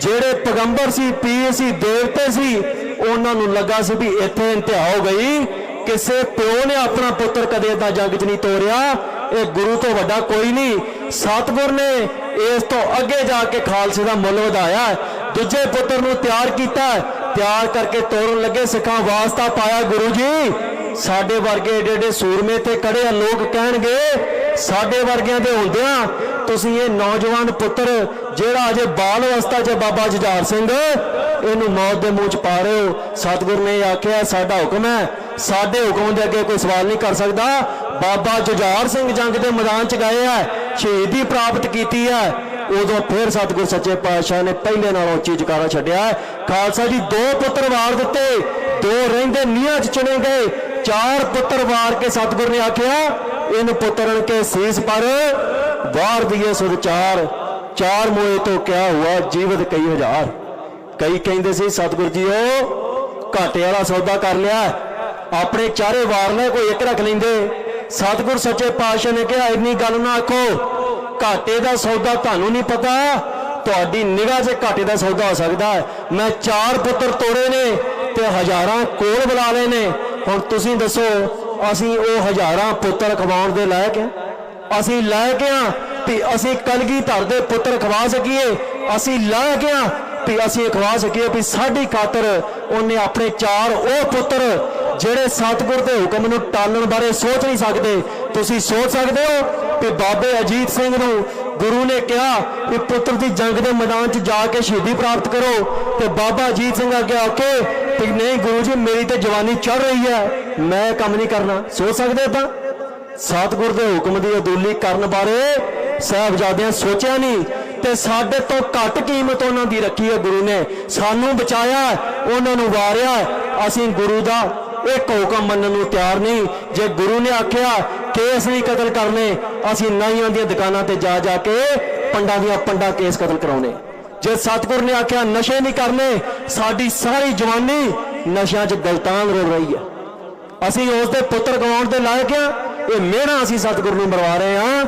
ਜਿਹੜੇ ਪੈਗੰਬਰ ਸੀ, ਪੀਰ ਸੀ, ਦੇਵਤੇ ਸੀ, ਉਹਨਾਂ ਨੂੰ ਲੱਗਾ ਸੀ ਵੀ ਇੱਥੇ ਇੰਤਹਾ ਹੋ ਗਈ। ਕਿਸੇ ਪਿਓ ਨੇ ਆਪਣਾ ਪੁੱਤਰ ਕਦੇ ਏਦਾਂ ਜੰਗ 'ਚ ਨਹੀਂ ਤੋਰਿਆ। ਇਹ ਗੁਰੂ ਤੋਂ ਵੱਡਾ ਕੋਈ ਨਹੀਂ। ਸਤਿਗੁਰ ਨੇ ਇਸ ਤੋਂ ਅੱਗੇ ਜਾ ਕੇ ਖਾਲਸੇ ਦਾ ਮੁੱਲ ਵਧਾਇਆ। ਦੂਜੇ ਪੁੱਤਰ ਨੂੰ ਤਿਆਰ ਕੀਤਾ। ਤਿਆਰ ਕਰਕੇ ਤੋਰਨ ਲੱਗੇ। ਸਿੱਖਾਂ ਵਾਸਤਾ ਪਾਇਆ ਗੁਰੂ ਜੀ। ਸਾਡੇ ਵਰਗੇ ਏਡੇ ਏਡੇ ਸੂਰਮੇ ਤੇ ਕੜੇ ਆ, ਲੋਕ ਕਹਿਣਗੇ, ਸਾਡੇ ਵਰਗਿਆਂ ਦੇ ਹੁੰਦਿਆਂ ਤੁਸੀਂ ਇਹ ਨੌਜਵਾਨ ਪੁੱਤਰ ਜਿਹੜਾ ਅਜੇ ਬਾਲ ਅਵਸਥਾ 'ਚ ਬਾਬਾ ਜੁਝਾਰ ਸਿੰਘ, ਇਹਨੂੰ ਮੌਤ ਦੇ ਮੂੰਹ 'ਚ ਪਾ ਰਹੇ ਹੋ। ਸਤਿਗੁਰ ਨੇ ਆਖਿਆ, ਸਾਡਾ ਹੁਕਮ ਹੈ, ਸਾਡੇ ਹੁਕਮ ਦੇ ਅੱਗੇ ਕੋਈ ਸਵਾਲ ਨਹੀਂ ਕਰ ਸਕਦਾ। ਬਾਬਾ ਜੁਝਾਰ ਸਿੰਘ ਜੰਗ ਦੇ ਮੈਦਾਨ 'ਚ ਗਏ ਆ, ਸ਼ਹੀਦੀ ਪ੍ਰਾਪਤ ਕੀਤੀ ਹੈ ਉਦੋਂ ਫਿਰ ਸਤਿਗੁਰ ਸੱਚੇ ਪਾਤਸ਼ਾਹ ਨੇ ਪਹਿਲੇ ਨਾਲੋਂ ਉੱਚੀ ਜਕਾਰਾ ਛੱਡਿਆ। ਖਾਲਸਾ ਜੀ, ਦੋ ਪੁੱਤਰ ਵਾਰ ਦਿੱਤੇ, ਦੋ ਰਹਿੰਦੇ ਨੀਹਾਂ 'ਚ ਚੁਣੇ ਗਏ, ਚਾਰ ਪੁੱਤਰ ਵਾਰ ਕੇ ਸਤਿਗੁਰ ਨੇ ਆਖਿਆ ਇਨ ਪੁੱਤਰਨ ਕੇ ਸੀਸ ਪਰ ਵਾਰ ਦਿਏ ਸੁਧ ਚਾਰ ਚਾਰ ਮੋਏ ਤੋਂ ਕਿਆ ਹੁਆ ਜੀਵਤ ਕਈ ਹਜ਼ਾਰ। ਕਈ ਕਹਿੰਦੇ ਸੀ, ਸਤਿਗੁਰ ਜੀ ਉਹ ਘਾਟੇ ਵਾਲਾ ਸੌਦਾ ਕਰ ਲਿਆ। ਆਪਣੇ ਚਾਰੇ ਵਾਰ ਨੇ ਕੋਈ ਇੱਕ ਰੱਖ ਲੈਂਦੇ। ਸਤਿਗੁਰ ਸੱਚੇ ਪਾਤਸ਼ਾਹ ਨੇ ਕਿਹਾ, ਇੰਨੀ ਗੱਲ ਨਾ ਆਖੋ, ਘਾਟੇ ਦਾ ਸੌਦਾ ਤੁਹਾਨੂੰ ਨਹੀਂ ਪਤਾ। ਤੁਹਾਡੀ ਨਿਗਾਹ 'ਚ ਘਾਟੇ ਦਾ ਸੌਦਾ ਹੋ ਸਕਦਾ ਹੈ। ਮੈਂ ਚਾਰ ਪੁੱਤਰ ਤੋੜੇ ਨੇ ਤੇ ਹਜ਼ਾਰਾਂ ਕੋਲ ਬੁਲਾ ਲਏ ਨੇ। ਹੁਣ ਤੁਸੀਂ ਦੱਸੋ, ਅਸੀਂ ਉਹ ਹਜ਼ਾਰਾਂ ਪੁੱਤਰ ਖਵਾਉਣ ਦੇ ਲਾਇਕ ਹਾਂ? ਅਸੀਂ ਲਾਇਕ ਹਾਂ ਵੀ ਅਸੀਂ ਕਲਗੀ ਧਰ ਦੇ ਪੁੱਤਰ ਖਵਾ ਸਕੀਏ। ਅਸੀਂ ਲਾਇਕ ਹਾਂ ਵੀ ਅਸੀਂ ਖਵਾ ਸਕੀਏ ਵੀ ਸਾਡੀ ਖਾਤਰ ਉਹਨੇ ਆਪਣੇ ਚਾਰ ਉਹ ਪੁੱਤਰ ਜਿਹੜੇ ਸਤਿਗੁਰ ਦੇ ਹੁਕਮ ਨੂੰ ਟਾਲਣ ਬਾਰੇ ਸੋਚ ਨਹੀਂ ਸਕਦੇ, ਤੁਸੀਂ ਸੋਚ ਸਕਦੇ ਹੋ? ਕਿ ਬਾਬੇ ਅਜੀਤ ਸਿੰਘ ਨੂੰ ਗੁਰੂ ਨੇ ਕਿਹਾ ਕਿ ਪੁੱਤਰ ਦੀ ਜੰਗ ਦੇ ਮੈਦਾਨ 'ਚ ਜਾ ਕੇ ਸ਼ਹੀਦੀ ਪ੍ਰਾਪਤ ਕਰੋ। ਤੇ ਬਾਬਾ ਅਜੀਤ ਸਿੰਘ ਅੱਗੇ ਆ ਕੇ ਕਿ ਨਹੀਂ ਗੁਰੂ ਜੀ, ਮੇਰੀ ਤੇ ਜਵਾਨੀ ਚੜ ਰਹੀ ਹੈ, ਮੈਂ ਇਹ ਕੰਮ ਨਹੀਂ ਕਰਨਾ। ਸੋਚ ਸਕਦੇ ਤਾਂ? ਸਤਿਗੁਰ ਦੇ ਹੁਕਮ ਦੀ ਅਦੁੱਲੀ ਕਰਨ ਬਾਰੇ ਸਾਹਿਬਜ਼ਾਦਿਆਂ ਸੋਚਿਆ ਨਹੀਂ ਤੇ ਸਾਡੇ ਤੋਂ ਘੱਟ ਕੀਮਤ ਉਹਨਾਂ ਦੀ ਰੱਖੀ ਹੈ ਗੁਰੂ ਨੇ। ਸਾਨੂੰ ਬਚਾਇਆ, ਉਹਨਾਂ ਨੂੰ ਵਾਰਿਆ। ਅਸੀਂ ਗੁਰੂ ਦਾ ਇੱਕ ਹੁਕਮ ਮੰਨਣ ਨੂੰ ਤਿਆਰ ਨਹੀਂ। ਜੇ ਗੁਰੂ ਨੇ ਆਖਿਆ, ਕੇਸ ਨਹੀਂ ਕਤਲ ਕਰਨੇ, ਅਸੀਂ ਨਾਈਆਂ ਦੀਆਂ ਦੁਕਾਨਾਂ ਤੇ ਜਾ ਜਾ ਕੇ ਪੰਡਾਂ ਦੀਆਂ ਪੰਡਾਂ ਕੇਸ ਕਤਲ ਕਰਾਉਣੇ। ਜੇ ਸਤਿਗੁਰ ਨੇ ਆਖਿਆ, ਨਸ਼ੇ ਨਹੀਂ ਕਰਨੇ, ਸਾਡੀ ਸਾਰੀ ਜਵਾਨੀ ਨਸ਼ਿਆਂ 'ਚ ਗਲਤਾਨ ਰੋਲ ਰਹੀ ਹੈ। ਅਸੀਂ ਉਸ ਦੇ ਪੁੱਤਰ ਗਵਾਉਣ ਦੇ ਲਾਇਕ ਆ ਇਹ ਮਿਹਣਾ ਅਸੀਂ ਸਤਿਗੁਰ ਨੂੰ ਮਰਵਾ ਰਹੇ ਆ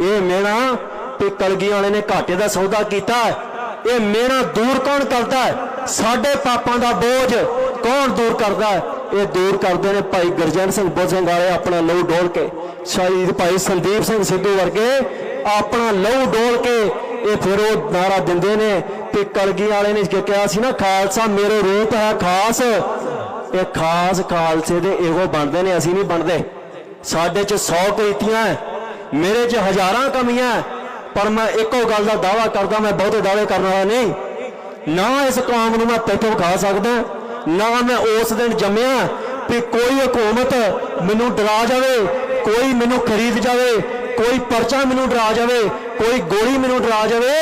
ਇਹ ਮਿਹਣਾ ਤੇ ਕਲਗੀ ਵਾਲੇ ਨੇ ਘਾਟੇ ਦਾ ਸੌਦਾ ਕੀਤਾ ਇਹ ਮਿਹਣਾ ਦੂਰ ਕੌਣ ਕਰਦਾ ਹੈ? ਸਾਡੇ ਪਾਪਾਂ ਦਾ ਬੋਝ ਕੌਣ ਦੂਰ ਕਰਦਾ ਹੈ? ਇਹ ਦੂਰ ਕਰਦੇ ਨੇ ਭਾਈ ਗੁਰਜਨ ਸਿੰਘ ਬੁੱਧ ਸਿੰਘ ਵਾਲੇ ਆਪਣਾ ਲਹੂ ਡੋਲ ਕੇ, ਸ਼ਹੀਦ ਭਾਈ ਸੰਦੀਪ ਸਿੰਘ ਸਿੱਧੂ ਵਰਗੇ ਆਪਣਾ ਲਹੂ ਡੋਲ ਕੇ ਇਹ ਫਿਰ ਉਹ ਨਾਰਾ ਦਿੰਦੇ ਨੇ ਕਿ ਕਲਗੀ ਵਾਲੇ ਨੇ ਕਿਹਾ ਸੀ ਨਾ, ਖਾਲਸਾ ਮੇਰੇ ਰੂਪ ਹੈ ਖਾਸ। ਇਹ ਖਾਸ ਖਾਲਸੇ ਦੇ ਇਹੋ ਬਣਦੇ ਨੇ, ਅਸੀਂ ਨਹੀਂ ਬਣਦੇ। ਸਾਡੇ 'ਚ 100 ਕ੍ਰਿਤੀਆਂ ਹੈ ਮੇਰੇ 'ਚ ਹਜ਼ਾਰਾਂ ਕਮੀਆਂ ਪਰ ਮੈਂ ਇੱਕੋ ਗੱਲ ਦਾ ਦਾਵਾ ਕਰਦਾ, ਮੈਂ ਬਹੁਤੇ ਦਾਅਵੇ ਕਰਨ ਵਾਲਾ ਨਹੀਂ। ਨਾ ਇਸ ਕੌਮ ਨੂੰ ਮੈਂ ਪਿੱਠ ਵਿਖਾ ਸਕਦਾ, ਨਾ ਮੈਂ ਉਸ ਦਿਨ ਜੰਮਿਆ ਕਿ ਕੋਈ ਹਕੂਮਤ ਮੈਨੂੰ ਡਰਾ ਜਾਵੇ, ਕੋਈ ਮੈਨੂੰ ਖਰੀਦ ਜਾਵੇ, ਕੋਈ ਪਰਚਾ ਮੈਨੂੰ ਡਰਾ ਜਾਵੇ, ਕੋਈ ਗੋਲੀ ਮੈਨੂੰ ਡਰਾ ਜਾਵੇ,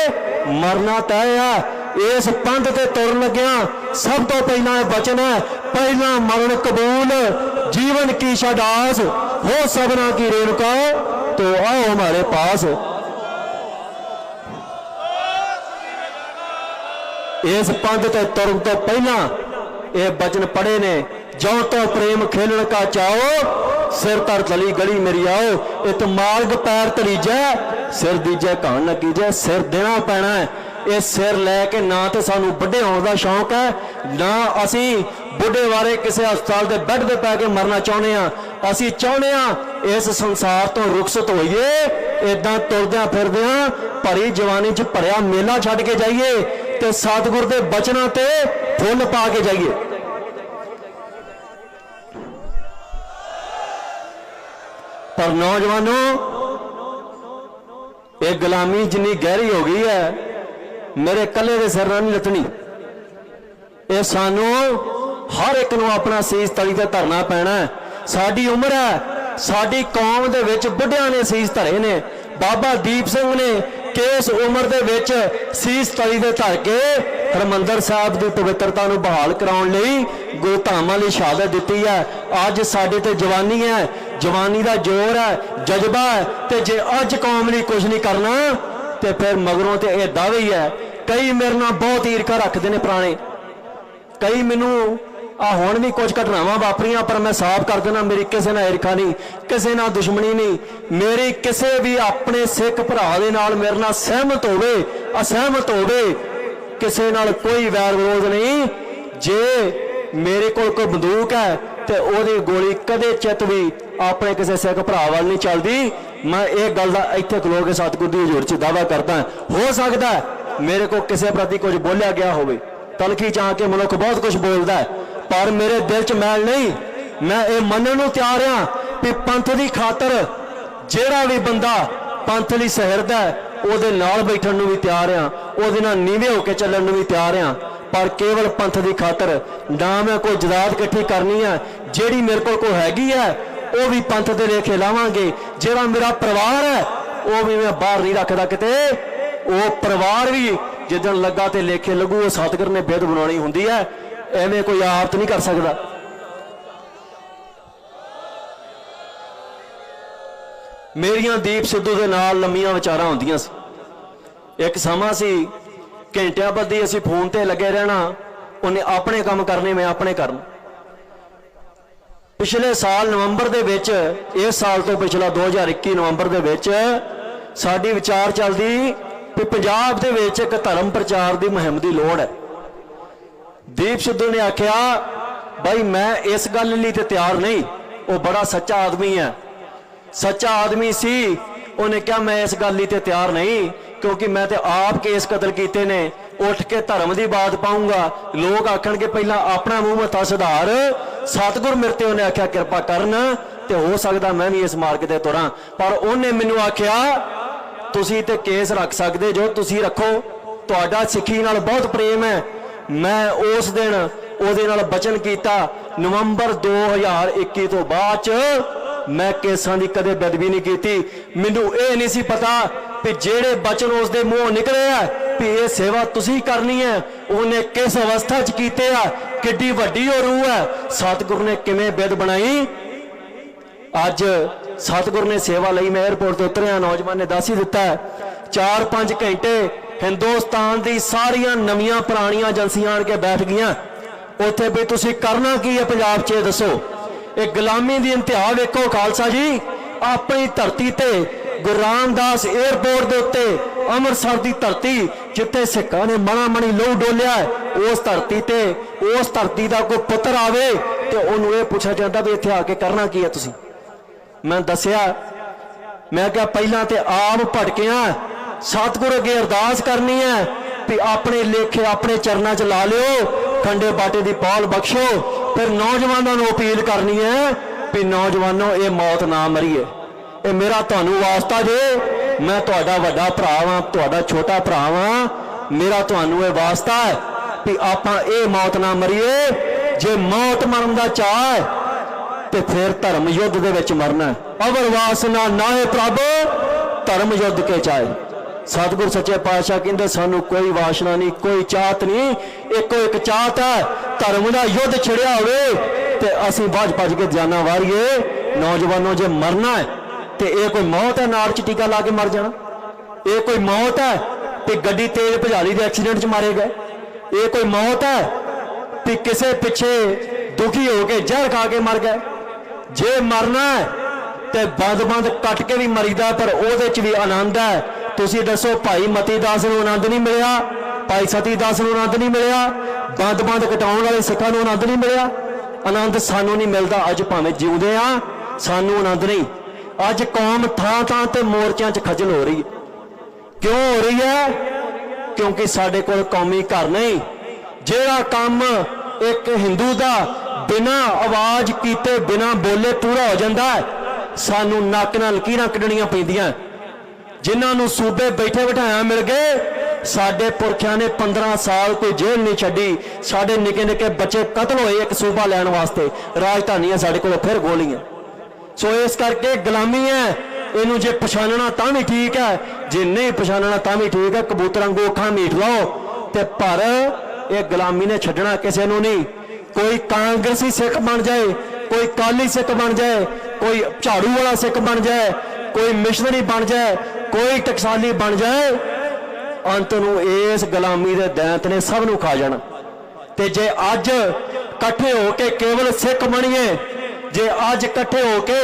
ਮਰਨਾ ਤੈਅ ਆ ਇਸ ਪੰਧ ਤੇ ਤੁਰਨ ਲੱਗਿਆ ਸਭ ਤੋਂ ਪਹਿਲਾਂ ਇਹ ਬਚਨ ਹੈ, ਪਹਿਲਾਂ ਮਰਨ ਕਬੂਲ, ਜੀਵਨ ਕੀ ਸ਼ਾਦਾਸ ਹੋ ਸਭਨਾ ਕੀ ਰੇਣੁਕਾ, ਤੋ ਆਓ ਹਮਾਰੇ ਪਾਸ। ਇਸ ਪੰਧ ਤੇ ਤੁਰਨ ਤੋਂ ਪਹਿਲਾਂ ਇਹ ਬਚਨ ਪੜੇ ਨੇ ਜੋ ਤੋ ਪ੍ਰੇਮ ਖੇਲਣ ਕਾ ਚਾਓ ਸਿਰ ਤਰ ਚਲੀ ਗਲੀ ਮੇਰੀ ਆਓ, ਇਤ ਮਾਰਗ ਪੈਰ ਤਲੀਜੈ, ਸਿਰ ਦੀਜੇ ਘਾਣ ਨਾ ਕੀਜੇ ਸਿਰ ਦੇਣਾ ਪੈਣਾ ਹੈ। ਇਹ ਸਿਰ ਲੈ ਕੇ ਨਾ ਤੇ ਸਾਨੂੰ ਵੱਡੇ ਹੋਣ ਦਾ ਸ਼ੌਂਕ ਹੈ, ਨਾ ਅਸੀਂ ਬੁੱਢੇ ਬਾਰੇ ਕਿਸੇ ਹਸਪਤਾਲ ਦੇ ਬੈੱਡ ਤੇ ਪੈ ਕੇ ਮਰਨਾ ਚਾਹੁੰਦੇ ਆ ਅਸੀਂ ਚਾਹੁੰਦੇ ਆ ਇਸ ਸੰਸਾਰ ਤੋਂ ਰੁਖਸਤ ਹੋਈਏ ਇਦਾਂ ਤੁਰਦਿਆਂ ਫਿਰਦਿਆਂ ਭਰੀ ਜਵਾਨੀ 'ਚ ਭਰਿਆ ਮੇਲਾ ਛੱਡ ਕੇ ਜਾਈਏ ਤੇ ਸਤਿਗੁਰ ਦੇ ਬਚਨਾਂ ਤੇ ਫੁੱਲ ਪਾ ਕੇ ਜਾਈਏ। ਪਰ ਨੌਜਵਾਨੋ, ਇਹ ਗੁਲਾਮੀ ਜਿੰਨੀ ਗਹਿਰੀ ਹੋ ਗਈ ਹੈ ਮੇਰੇ ਕੱਲੇ ਦੇ ਸਿਰ ਨਾਲ ਨਹੀਂ ਲੱਤਣੀ ਇਹ ਸਾਨੂੰ ਹਰ ਇੱਕ ਨੂੰ ਆਪਣਾ ਸੀਸ ਤਲੀ ਤੇ ਧਰਨਾ ਪੈਣਾ ਸਾਡੀ ਉਮਰ ਹੈ, ਸਾਡੀ ਕੌਮ ਦੇ ਵਿੱਚ ਬੁੱਢਿਆਂ ਨੇ ਸੀਸ ਧਰੇ ਨੇ। ਬਾਬਾ ਦੀਪ ਸਿੰਘ ਨੇ ਕਿਸ ਉਮਰ ਦੇ ਵਿੱਚ ਸੀਸ ਤਲੀ ਤੇ ਧਰ ਕੇ ਹਰਮੰਦਰ ਸਾਹਿਬ ਦੀ ਪਵਿੱਤਰਤਾ ਨੂੰ ਬਹਾਲ ਕਰਾਉਣ ਲਈ ਗੁਰੂ ਧਾਮਾਂ ਲਈ ਸ਼ਹਾਦਤ ਦਿੱਤੀ ਹੈ। ਅੱਜ ਸਾਡੇ ਤੇ ਜਵਾਨੀ ਹੈ, ਜਵਾਨੀ ਦਾ ਜ਼ੋਰ ਹੈ, ਜਜ਼ਬਾ ਹੈ ਤੇ ਜੇ ਅੱਜ ਕੌਮ ਲਈ ਕੁਝ ਨਹੀਂ ਕਰਨਾ, ਤੇ ਫਿਰ ਮਗਰੋਂ ਤੇ ਇਹ ਦਾਅਵੇ ਹੀ ਹੈ ਕਈ ਮੇਰੇ ਨਾਲ ਬਹੁਤ ਈਰਖਾ ਰੱਖਦੇ ਨੇ ਪੁਰਾਣੇ। ਕਈ ਮੈਨੂੰ ਆ ਹੁਣ ਵੀ ਕੁਝ ਘਟਨਾਵਾਂ ਵਾਪਰੀਆਂ, ਪਰ ਮੈਂ ਸਾਫ਼ ਕਰ ਦੇਣਾ ਮੇਰੀ ਕਿਸੇ ਨਾਲ ਈਰਖਾ ਨਹੀਂ, ਕਿਸੇ ਨਾਲ ਦੁਸ਼ਮਣੀ ਨਹੀਂ। ਮੇਰੀ ਕਿਸੇ ਵੀ ਆਪਣੇ ਸਿੱਖ ਭਰਾ ਦੇ ਨਾਲ ਮੇਰੇ ਨਾਲ ਸਹਿਮਤ ਹੋਵੇ, ਅਸਹਿਮਤ ਹੋਵੇ, ਕਿਸੇ ਨਾਲ ਕੋਈ ਵੈਰ ਵਿਰੋਧ ਨਹੀਂ। ਜੇ ਮੇਰੇ ਕੋਲ ਕੋਈ ਬੰਦੂਕ ਹੈ, ਤੇ ਉਹਦੀ ਗੋਲੀ ਕਦੇ ਚਿੱਤ ਵੀ ਆਪਣੇ ਕਿਸੇ ਸਿੱਖ ਭਰਾ ਵੱਲ ਨਹੀਂ ਚੱਲਦੀ। ਮੈਂ ਇਹ ਗੱਲ ਦਾ ਇੱਥੇ ਖਲੋ ਕੇ ਸਤਿਗੁਰ ਦੀ ਹਜ਼ੂਰ 'ਚ ਦਾਵਾ ਕਰਦਾ। ਹੋ ਸਕਦਾ ਮੇਰੇ ਕੋਲ ਕਿਸੇ ਪ੍ਰਤੀ ਕੁਝ ਬੋਲਿਆ ਗਿਆ ਹੋਵੇ। ਤਲਖੀ ਚਾਹ ਕੇ ਮਨੁੱਖ ਬਹੁਤ ਕੁਝ ਬੋਲਦਾ ਹੈ ਪਰ ਮੇਰੇ ਦਿਲ 'ਚ ਮੈਲ ਨਹੀਂ। ਮੈਂ ਇਹ ਮੰਨਣ ਨੂੰ ਤਿਆਰ ਹਾਂ ਕਿ ਪੰਥ ਦੀ ਖਾਤਰ ਜਿਹੜਾ ਵੀ ਬੰਦਾ ਪੰਥ ਲਈ ਸਹਿਰਦਾ ਹੈ, ਉਹਦੇ ਨਾਲ ਬੈਠਣ ਨੂੰ ਵੀ ਤਿਆਰ ਹਾਂ ਉਹਦੇ ਨਾਲ ਨੀਵੇਂ ਹੋ ਕੇ ਚੱਲਣ ਨੂੰ ਵੀ ਤਿਆਰ ਹਾਂ। ਪਰ ਕੇਵਲ ਪੰਥ ਦੀ ਖਾਤਰ ਨਾ ਮੈਂ ਕੋਈ ਜਦਾਦ ਇਕੱਠੀ ਕਰਨੀ ਹੈ ਜਿਹੜੀ ਮੇਰੇ ਕੋਲ ਕੋਈ ਹੈਗੀ ਹੈ ਉਹ ਵੀ ਪੰਥ ਦੇ ਲੇਖੇ ਲਾਵਾਂਗੇ। ਜਿਹੜਾ ਮੇਰਾ ਪਰਿਵਾਰ ਹੈ ਉਹ ਵੀ ਮੈਂ ਬਾਹਰ ਨਹੀਂ ਰੱਖਦਾ ਕਿਤੇ। ਉਹ ਪਰਿਵਾਰ ਵੀ ਜਿੱਦਣ ਲੱਗਾ ਤੇ ਲੇਖੇ ਲੱਗੂ, ਉਹ ਸਤਿਗੁਰ ਨੇ ਬਿੱਦ ਬਣਾਉਣੀ ਹੁੰਦੀ ਹੈ। ਐਵੇਂ ਕੋਈ ਆਪ ਨਹੀਂ ਕਰ ਸਕਦਾ। ਮੇਰੀਆਂ ਦੀਪ ਸਿੱਧੂ ਦੇ ਨਾਲ ਲੰਮੀਆਂ ਵਿਚਾਰਾਂ ਹੁੰਦੀਆਂ ਸੀ। ਇੱਕ ਸਮਾਂ ਸੀ, ਘੰਟਿਆਂ ਬੱਧੀ ਅਸੀਂ ਫੋਨ ਤੇ ਲੱਗੇ ਰਹਿਣਾ, ਉਹਨੇ ਆਪਣੇ ਕੰਮ ਕਰਨੇ, ਮੈਂ ਆਪਣੇ ਕਰਨ। ਪਿਛਲੇ ਸਾਲ ਨਵੰਬਰ ਦੇ ਵਿੱਚ, ਇਸ ਸਾਲ ਤੋਂ ਪਿਛਲਾ 2021 ਨਵੰਬਰ ਦੇ ਵਿੱਚ ਸਾਡੀ ਵਿਚਾਰ ਚੱਲਦੀ ਕਿ ਪੰਜਾਬ ਦੇ ਵਿੱਚ ਇੱਕ ਧਰਮ ਪ੍ਰਚਾਰ ਦੀ ਮੁਹਿੰਮ ਦੀ ਲੋੜ ਹੈ। ਦੀਪ ਸਿੱਧੂ ਨੇ ਆਖਿਆ ਭਾਈ ਮੈਂ ਇਸ ਗੱਲ ਲਈ ਤੇ ਤਿਆਰ ਨਹੀਂ। ਉਹ ਬੜਾ ਸੱਚਾ ਆਦਮੀ ਹੈ। ਸੱਚਾ ਆਦਮੀ ਸੀ। ਉਹਨੇ ਕਿਹਾ, ਮੈਂ ਇਸ ਗੱਲ ਲਈ ਤੇ ਤਿਆਰ ਨਹੀਂ, ਕਿਉਂਕਿ ਮੈਂ ਤੇ ਆਪ ਕੇਸ ਕਤਲ ਕੀਤੇ ਨੇ। ਉੱਠ ਕੇ ਧਰਮ ਦੀ ਬਾਤ ਪਾਉਂਗਾ ਲੋਕ ਆਖਣਗੇ, ਪਹਿਲਾਂ ਆਪਣਾ ਮੂੰਹ ਮੱਥਾ ਸੁਧਾਰ। ਸਤਿਗੁਰ ਮੇਰੇ ਤੇ ਉਹਨੇ ਆਖਿਆ, ਕਿਰਪਾ ਕਰਨ ਤੇ ਹੋ ਸਕਦਾ ਮੈਂ ਵੀ ਇਸ ਮਾਰਗ ਤੇ ਤੁਰਾਂ। ਪਰ ਉਹਨੇ ਮੈਨੂੰ ਆਖਿਆ ਤੁਸੀਂ ਤੇ ਕੇਸ ਰੱਖ ਸਕਦੇ ਜੋ ਤੁਸੀਂ ਰੱਖੋ। ਤੁਹਾਡਾ ਸਿੱਖੀ ਨਾਲ ਬਹੁਤ ਪ੍ਰੇਮ ਹੈ। ਮੈਂ ਉਸ ਦਿਨ ਉਹਦੇ ਨਾਲ ਬਚਨ ਕੀਤਾ। ਨਵੰਬਰ 2021 ਤੋਂ ਬਾਅਦ ਚ ਮੈਂ ਕੇਸਾਂ ਦੀ ਕਦੇ ਬਦਬੀ ਨਹੀਂ ਕੀਤੀ। ਮੈਨੂੰ ਇਹ ਨਹੀਂ ਸੀ ਪਤਾ ਕਿ ਜਿਹੜੇ ਬਚਨ ਉਸ ਦੇ ਮੂੰਹੋਂ ਨਿਕਲੇ ਆ ਕਿ ਇਹ ਸੇਵਾ ਤੁਸੀਂ ਕਰਨੀ ਹੈ। ਉਹਨੇ ਕਿਸ ਅਵਸਥਾ 'ਚ ਕੀਤੇ ਆ? ਕਿੱਡੀ ਵੱਡੀ ਉਹ ਰੂਹ ਹੈ। ਸਤਿਗੁਰ ਨੇ ਕਿਵੇਂ ਬਿਦ ਬਣਾਈ? ਅੱਜ ਸਤਿਗੁਰ ਨੇ ਸੇਵਾ ਲਈ ਮੈਂ 에ਅਰਪੋਰਟ ਤੋਂ ਉਤਰਿਆ, ਨੌਜਵਾਨ ਨੇ ਦੱਸ ਹੀ ਦਿੱਤਾ 4-5 ਘੰਟੇ ਹਿੰਦੁਸਤਾਨ ਦੀ ਸਾਰੀਆਂ ਨਵੀਆਂ ਪੁਰਾਣੀਆਂ ਏਜੰਸੀਆਂ ਆਣ ਕੇ ਬੈਠ ਗਈਆਂ। ਉੱਥੇ ਵੀ ਤੁਸੀਂ ਕਰਨਾ ਕੀ ਹੈ ਪੰਜਾਬ 'ਚ ਇਹ ਦੱਸੋ? ਇਹ ਗੁਲਾਮੀ ਦੀ ਇੰਤਹਾ ਵੇਖੋ, ਖਾਲਸਾ ਜੀ। ਆਪਣੀ ਧਰਤੀ ਤੇ ਗੁਰੂ ਰਾਮਦਾਸ 에ਅਰਪੋਰਟ ਦੇ ਉੱਤੇ ਅੰਮ੍ਰਿਤਸਰ ਦੀ ਧਰਤੀ ਜਿੱਥੇ ਸਿੱਖਾਂ ਨੇ ਮਣਾ ਮਣੀ ਲਹੂ ਡੋਲਿਆ ਉਸ ਧਰਤੀ ਤੇ, ਉਸ ਧਰਤੀ ਦਾ ਕੋਈ ਪੁੱਤਰ ਆਵੇ ਤੇ ਉਹਨੂੰ ਇਹ ਪੁੱਛਿਆ ਜਾਂਦਾ ਵੀ ਇੱਥੇ ਆ ਕੇ ਕਰਨਾ ਕੀ ਹੈ ਤੁਸੀਂ? ਮੈਂ ਦੱਸਿਆ, ਮੈਂ ਕਿਹਾ ਪਹਿਲਾਂ ਤੇ ਆਪ ਭਟਕਿਆ, ਸਤਿਗੁਰ ਅੱਗੇ ਅਰਦਾਸ ਕਰਨੀ ਹੈ ਵੀ ਆਪਣੇ ਲੇਖੇ ਆਪਣੇ ਚਰਨਾਂ 'ਚ ਲਾ ਲਿਓ, ਖੰਡੇ ਬਾਟੇ ਦੀ ਪੌਲ ਬਖਸ਼ੋ, ਫਿਰ ਨੌਜਵਾਨਾਂ ਨੂੰ ਅਪੀਲ ਕਰਨੀ ਹੈ ਵੀ ਨੌਜਵਾਨੋ, ਇਹ ਮੌਤ ਨਾ ਮਰੀਏ। ਇਹ ਮੇਰਾ ਤੁਹਾਨੂੰ ਵਾਸਤਾ ਜੇ, ਮੈਂ ਤੁਹਾਡਾ ਵੱਡਾ ਭਰਾ ਵਾਂ, ਤੁਹਾਡਾ ਛੋਟਾ ਭਰਾ ਵਾਂ, ਮੇਰਾ ਤੁਹਾਨੂੰ ਇਹ ਵਾਸਤਾ ਹੈ ਵੀ ਆਪਾਂ ਇਹ ਮੌਤ ਨਾ ਮਰੀਏ। ਜੇ ਮੌਤ ਮਰਨ ਦਾ ਚਾਹ ਤੇ ਫਿਰ ਧਰਮ ਯੁੱਧ ਦੇ ਵਿੱਚ ਮਰਨਾ ਹੈ। ਅਵਰ ਵਾਸਨਾ ਨਾਏ ਪ੍ਰਭ, ਧਰਮ ਯੁੱਧ ਕੇ ਚਾਹੇ। ਸਤਿਗੁਰ ਸੱਚੇ ਪਾਤਸ਼ਾਹ ਕਹਿੰਦੇ, ਸਾਨੂੰ ਕੋਈ ਵਾਸਨਾ ਨਹੀਂ, ਕੋਈ ਚਾਹਤ ਨਹੀਂ, ਇੱਕੋ ਇੱਕ ਚਾਹਤ ਹੈ। ਧਰਮ ਦਾ ਯੁੱਧ ਛਿੜਿਆ ਹੋਵੇ ਤੇ ਅਸੀਂ ਭੱਜ ਭੱਜ ਕੇ ਜਾਨਾਂ ਵਾਰੀਏ। ਨੌਜਵਾਨੋ, ਜੇ ਮਰਨਾ ਹੈ, ਤੇ ਇਹ ਕੋਈ ਮੌਤ ਹੈ ਨਾੜ ਚ ਟੀਕਾ ਲਾ ਕੇ ਮਰ ਜਾਣਾ। ਇਹ ਕੋਈ ਮੌਤ ਹੈ, ਤੇ ਗੱਡੀ ਤੇਜ਼ ਭਜਾਲੀ ਦੇ ਐਕਸੀਡੈਂਟ 'ਚ ਮਾਰੇ ਗਏ। ਇਹ ਕੋਈ ਮੌਤ ਹੈ, ਤੇ ਕਿਸੇ ਪਿੱਛੇ ਦੁਖੀ ਹੋ ਕੇ ਜ਼ਹਿਰ ਖਾ ਕੇ ਮਰ ਗਏ। ਜੇ ਮਰਨਾ ਤੇ ਬੰਦ-ਬੰਦ ਕੱਟ ਕੇ ਵੀ ਮਰੀਦਾ, ਪਰ ਉਹਦੇ ਚ ਵੀ ਆਨੰਦ ਹੈ। ਤੁਸੀਂ ਦੱਸੋ, ਭਾਈ ਮਤੀ ਦਾਸ ਨੂੰ ਆਨੰਦ ਨਹੀਂ ਮਿਲਿਆ, ਭਾਈ ਸਤੀ ਦਾਸ ਨੂੰ ਆਨੰਦ ਨਹੀਂ ਮਿਲਿਆ, ਬੰਦ-ਬੰਦ ਕਟਾਉਣ ਵਾਲੇ ਸਿੱਖਾਂ ਨੂੰ ਆਨੰਦ ਨਹੀਂ ਮਿਲਿਆ। ਆਨੰਦ ਸਾਨੂੰ ਨਹੀਂ ਮਿਲਦਾ, ਅੱਜ ਭਾਵੇਂ ਜਿਉਂਦੇ ਆ ਸਾਨੂੰ ਆਨੰਦ ਨਹੀਂ। ਅੱਜ ਕੌਮ ਥਾਂ ਥਾਂ ਤੇ ਮੋਰਚਿਆਂ 'ਚ ਖੱਜਲ ਹੋ ਰਹੀ ਹੈ। ਕਿਉਂ ਹੋ ਰਹੀ ਹੈ? ਕਿਉਂਕਿ ਸਾਡੇ ਕੋਲ ਕੌਮੀ ਘਰ ਨਹੀਂ। ਜਿਹੜਾ ਕੰਮ ਇੱਕ ਹਿੰਦੂ ਦਾ ਬਿਨਾਂ ਆਵਾਜ਼ ਕੀਤੇ, ਬਿਨਾਂ ਬੋਲੇ ਪੂਰਾ ਹੋ ਜਾਂਦਾ ਸਾਨੂੰ ਨੱਕ ਨਾਲ ਲਕੀਰਾਂ ਕੱਢਣੀਆਂ ਪੈਂਦੀਆਂ। ਜਿਨ੍ਹਾਂ ਨੂੰ ਸੂਬੇ ਬੈਠੇ ਬਿਠਾਇਆ ਮਿਲ ਗਏ, ਸਾਡੇ ਪੁਰਖਿਆਂ ਨੇ 15 ਸਾਲ ਕੋਈ ਜੇਲ੍ਹ ਨਹੀਂ ਛੱਡੀ। ਸਾਡੇ ਨਿੱਕੇ ਨਿੱਕੇ ਬੱਚੇ ਕਤਲ ਹੋਏ ਇੱਕ ਸੂਬਾ ਲੈਣ ਵਾਸਤੇ। ਰਾਜਧਾਨੀਆਂ ਸਾਡੇ ਕੋਲ ਫਿਰ ਗੋਲੀਆਂ। ਸੋ ਇਸ ਕਰਕੇ ਗੁਲਾਮੀ ਹੈ। ਇਹਨੂੰ ਜੇ ਪਛਾਣਨਾ ਤਾਂ ਵੀ ਠੀਕ ਹੈ। ਜੇ ਨਹੀਂ ਪਛਾਣਨਾ ਤਾਂ ਵੀ ਠੀਕ ਹੈ। ਕਬੂਤਰਾਂ ਵਾਂਗੂ ਅੱਖਾਂ ਮੀਟ ਲਓ। ਤੇ ਪਰ ਇਹ ਗੁਲਾਮੀ ਨੇ ਛੱਡਣਾ ਕਿਸੇ ਨੂੰ ਨਹੀਂ। ਕੋਈ ਕਾਂਗਰਸੀ ਸਿੱਖ ਬਣ ਜਾਏ, ਕੋਈ ਕਾਲੀ ਸਿੱਖ ਬਣ ਜਾਏ, ਕੋਈ ਝਾੜੂ ਵਾਲਾ ਸਿੱਖ ਬਣ ਜਾਏ, ਕੋਈ ਮਿਸ਼ਨਰੀ ਬਣ ਜਾਏ, ਕੋਈ ਟਕਸਾਲੀ ਬਣ ਜਾਏ, ਅੰਤ ਨੂੰ ਇਸ ਗੁਲਾਮੀ ਦੇ ਦੈਂਤ ਨੇ ਸਭ ਨੂੰ ਖਾ ਜਾਣਾ। ਤੇ ਜੇ ਅੱਜ ਇਕੱਠੇ ਹੋ ਕੇ ਕੇਵਲ ਸਿੱਖ ਬਣੀਏ, ਜੇ ਅੱਜ ਇਕੱਠੇ ਹੋ ਕੇ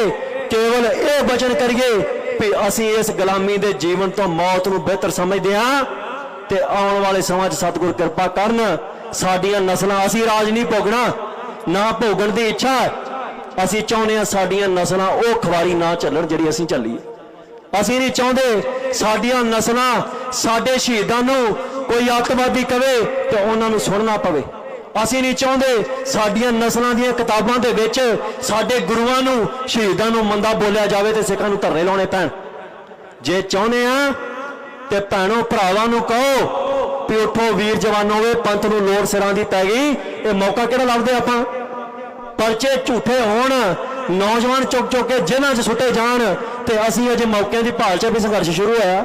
ਕੇਵਲ ਇਹ ਬਚਨ ਕਰੀਏ ਵੀ ਅਸੀਂ ਇਸ ਗੁਲਾਮੀ ਦੇ ਜੀਵਨ ਤੋਂ ਮੌਤ ਨੂੰ ਬਿਹਤਰ ਸਮਝਦੇ ਹਾਂ, ਤੇ ਆਉਣ ਵਾਲੇ ਸਮਾਂ 'ਚ ਸਤਿਗੁਰ ਕਿਰਪਾ ਕਰਨ ਸਾਡੀਆਂ ਨਸਲਾਂ ਅਸੀਂ ਰਾਜ ਨਹੀਂ ਭੋਗਣਾ, ਨਾ ਭੋਗਣ ਦੀ ਇੱਛਾ। ਅਸੀਂ ਚਾਹੁੰਦੇ ਹਾਂ ਸਾਡੀਆਂ ਨਸਲਾਂ ਉਹ ਖਵਾਰੀ ਨਾ ਚੱਲਣ ਜਿਹੜੀ ਅਸੀਂ ਚੱਲੀਏ ਅਸੀਂ ਨਹੀਂ ਚਾਹੁੰਦੇ ਸਾਡੀਆਂ ਨਸਲਾਂ ਸਾਡੇ ਸ਼ਹੀਦਾਂ ਨੂੰ ਕੋਈ ਅੱਤਵਾਦੀ ਕਵੇ ਤੇ ਉਹਨਾਂ ਨੂੰ ਸੁਣਨਾ ਪਵੇ। ਅਸੀਂ ਨਹੀਂ ਚਾਹੁੰਦੇ ਸਾਡੀਆਂ ਨਸਲਾਂ ਦੀਆਂ ਕਿਤਾਬਾਂ ਦੇ ਵਿੱਚ ਸਾਡੇ ਗੁਰੂਆਂ ਨੂੰ, ਸ਼ਹੀਦਾਂ ਨੂੰ ਮੰਦਾ ਬੋਲਿਆ ਜਾਵੇ ਤੇ ਸਿੱਖਾਂ ਨੂੰ ਧਰਨੇ ਲਾਉਣੇ ਪੈਣ। ਜੇ ਚਾਹੁੰਦੇ ਆ ਤੇ ਭੈਣੋ ਭਰਾਵਾਂ ਨੂੰ ਕਹੋ ਵੀ ਉਠੋ ਵੀਰ ਜਵਾਨੋ ਵੇ ਪੰਥ ਨੂੰ ਲੋੜ ਸਿਰਾਂ ਦੀ ਪੈ ਗਈ। ਇਹ ਮੌਕਾ ਕਿਹੜਾ ਲੱਭਦੇ ਆਪਾਂ? ਪਰਚੇ ਝੂਠੇ ਹੋਣ, ਨੌਜਵਾਨ ਚੁੱਕ ਚੁੱਕ ਕੇ ਜੇਲ੍ਹਾਂ 'ਚ ਸੁੱਟੇ ਜਾਣ ਤੇ ਅਸੀਂ ਅਜੇ ਮੌਕਿਆਂ ਦੀ ਭਾਲ 'ਚ ਵੀ ਸੰਘਰਸ਼ ਸ਼ੁਰੂ ਹੋਇਆ।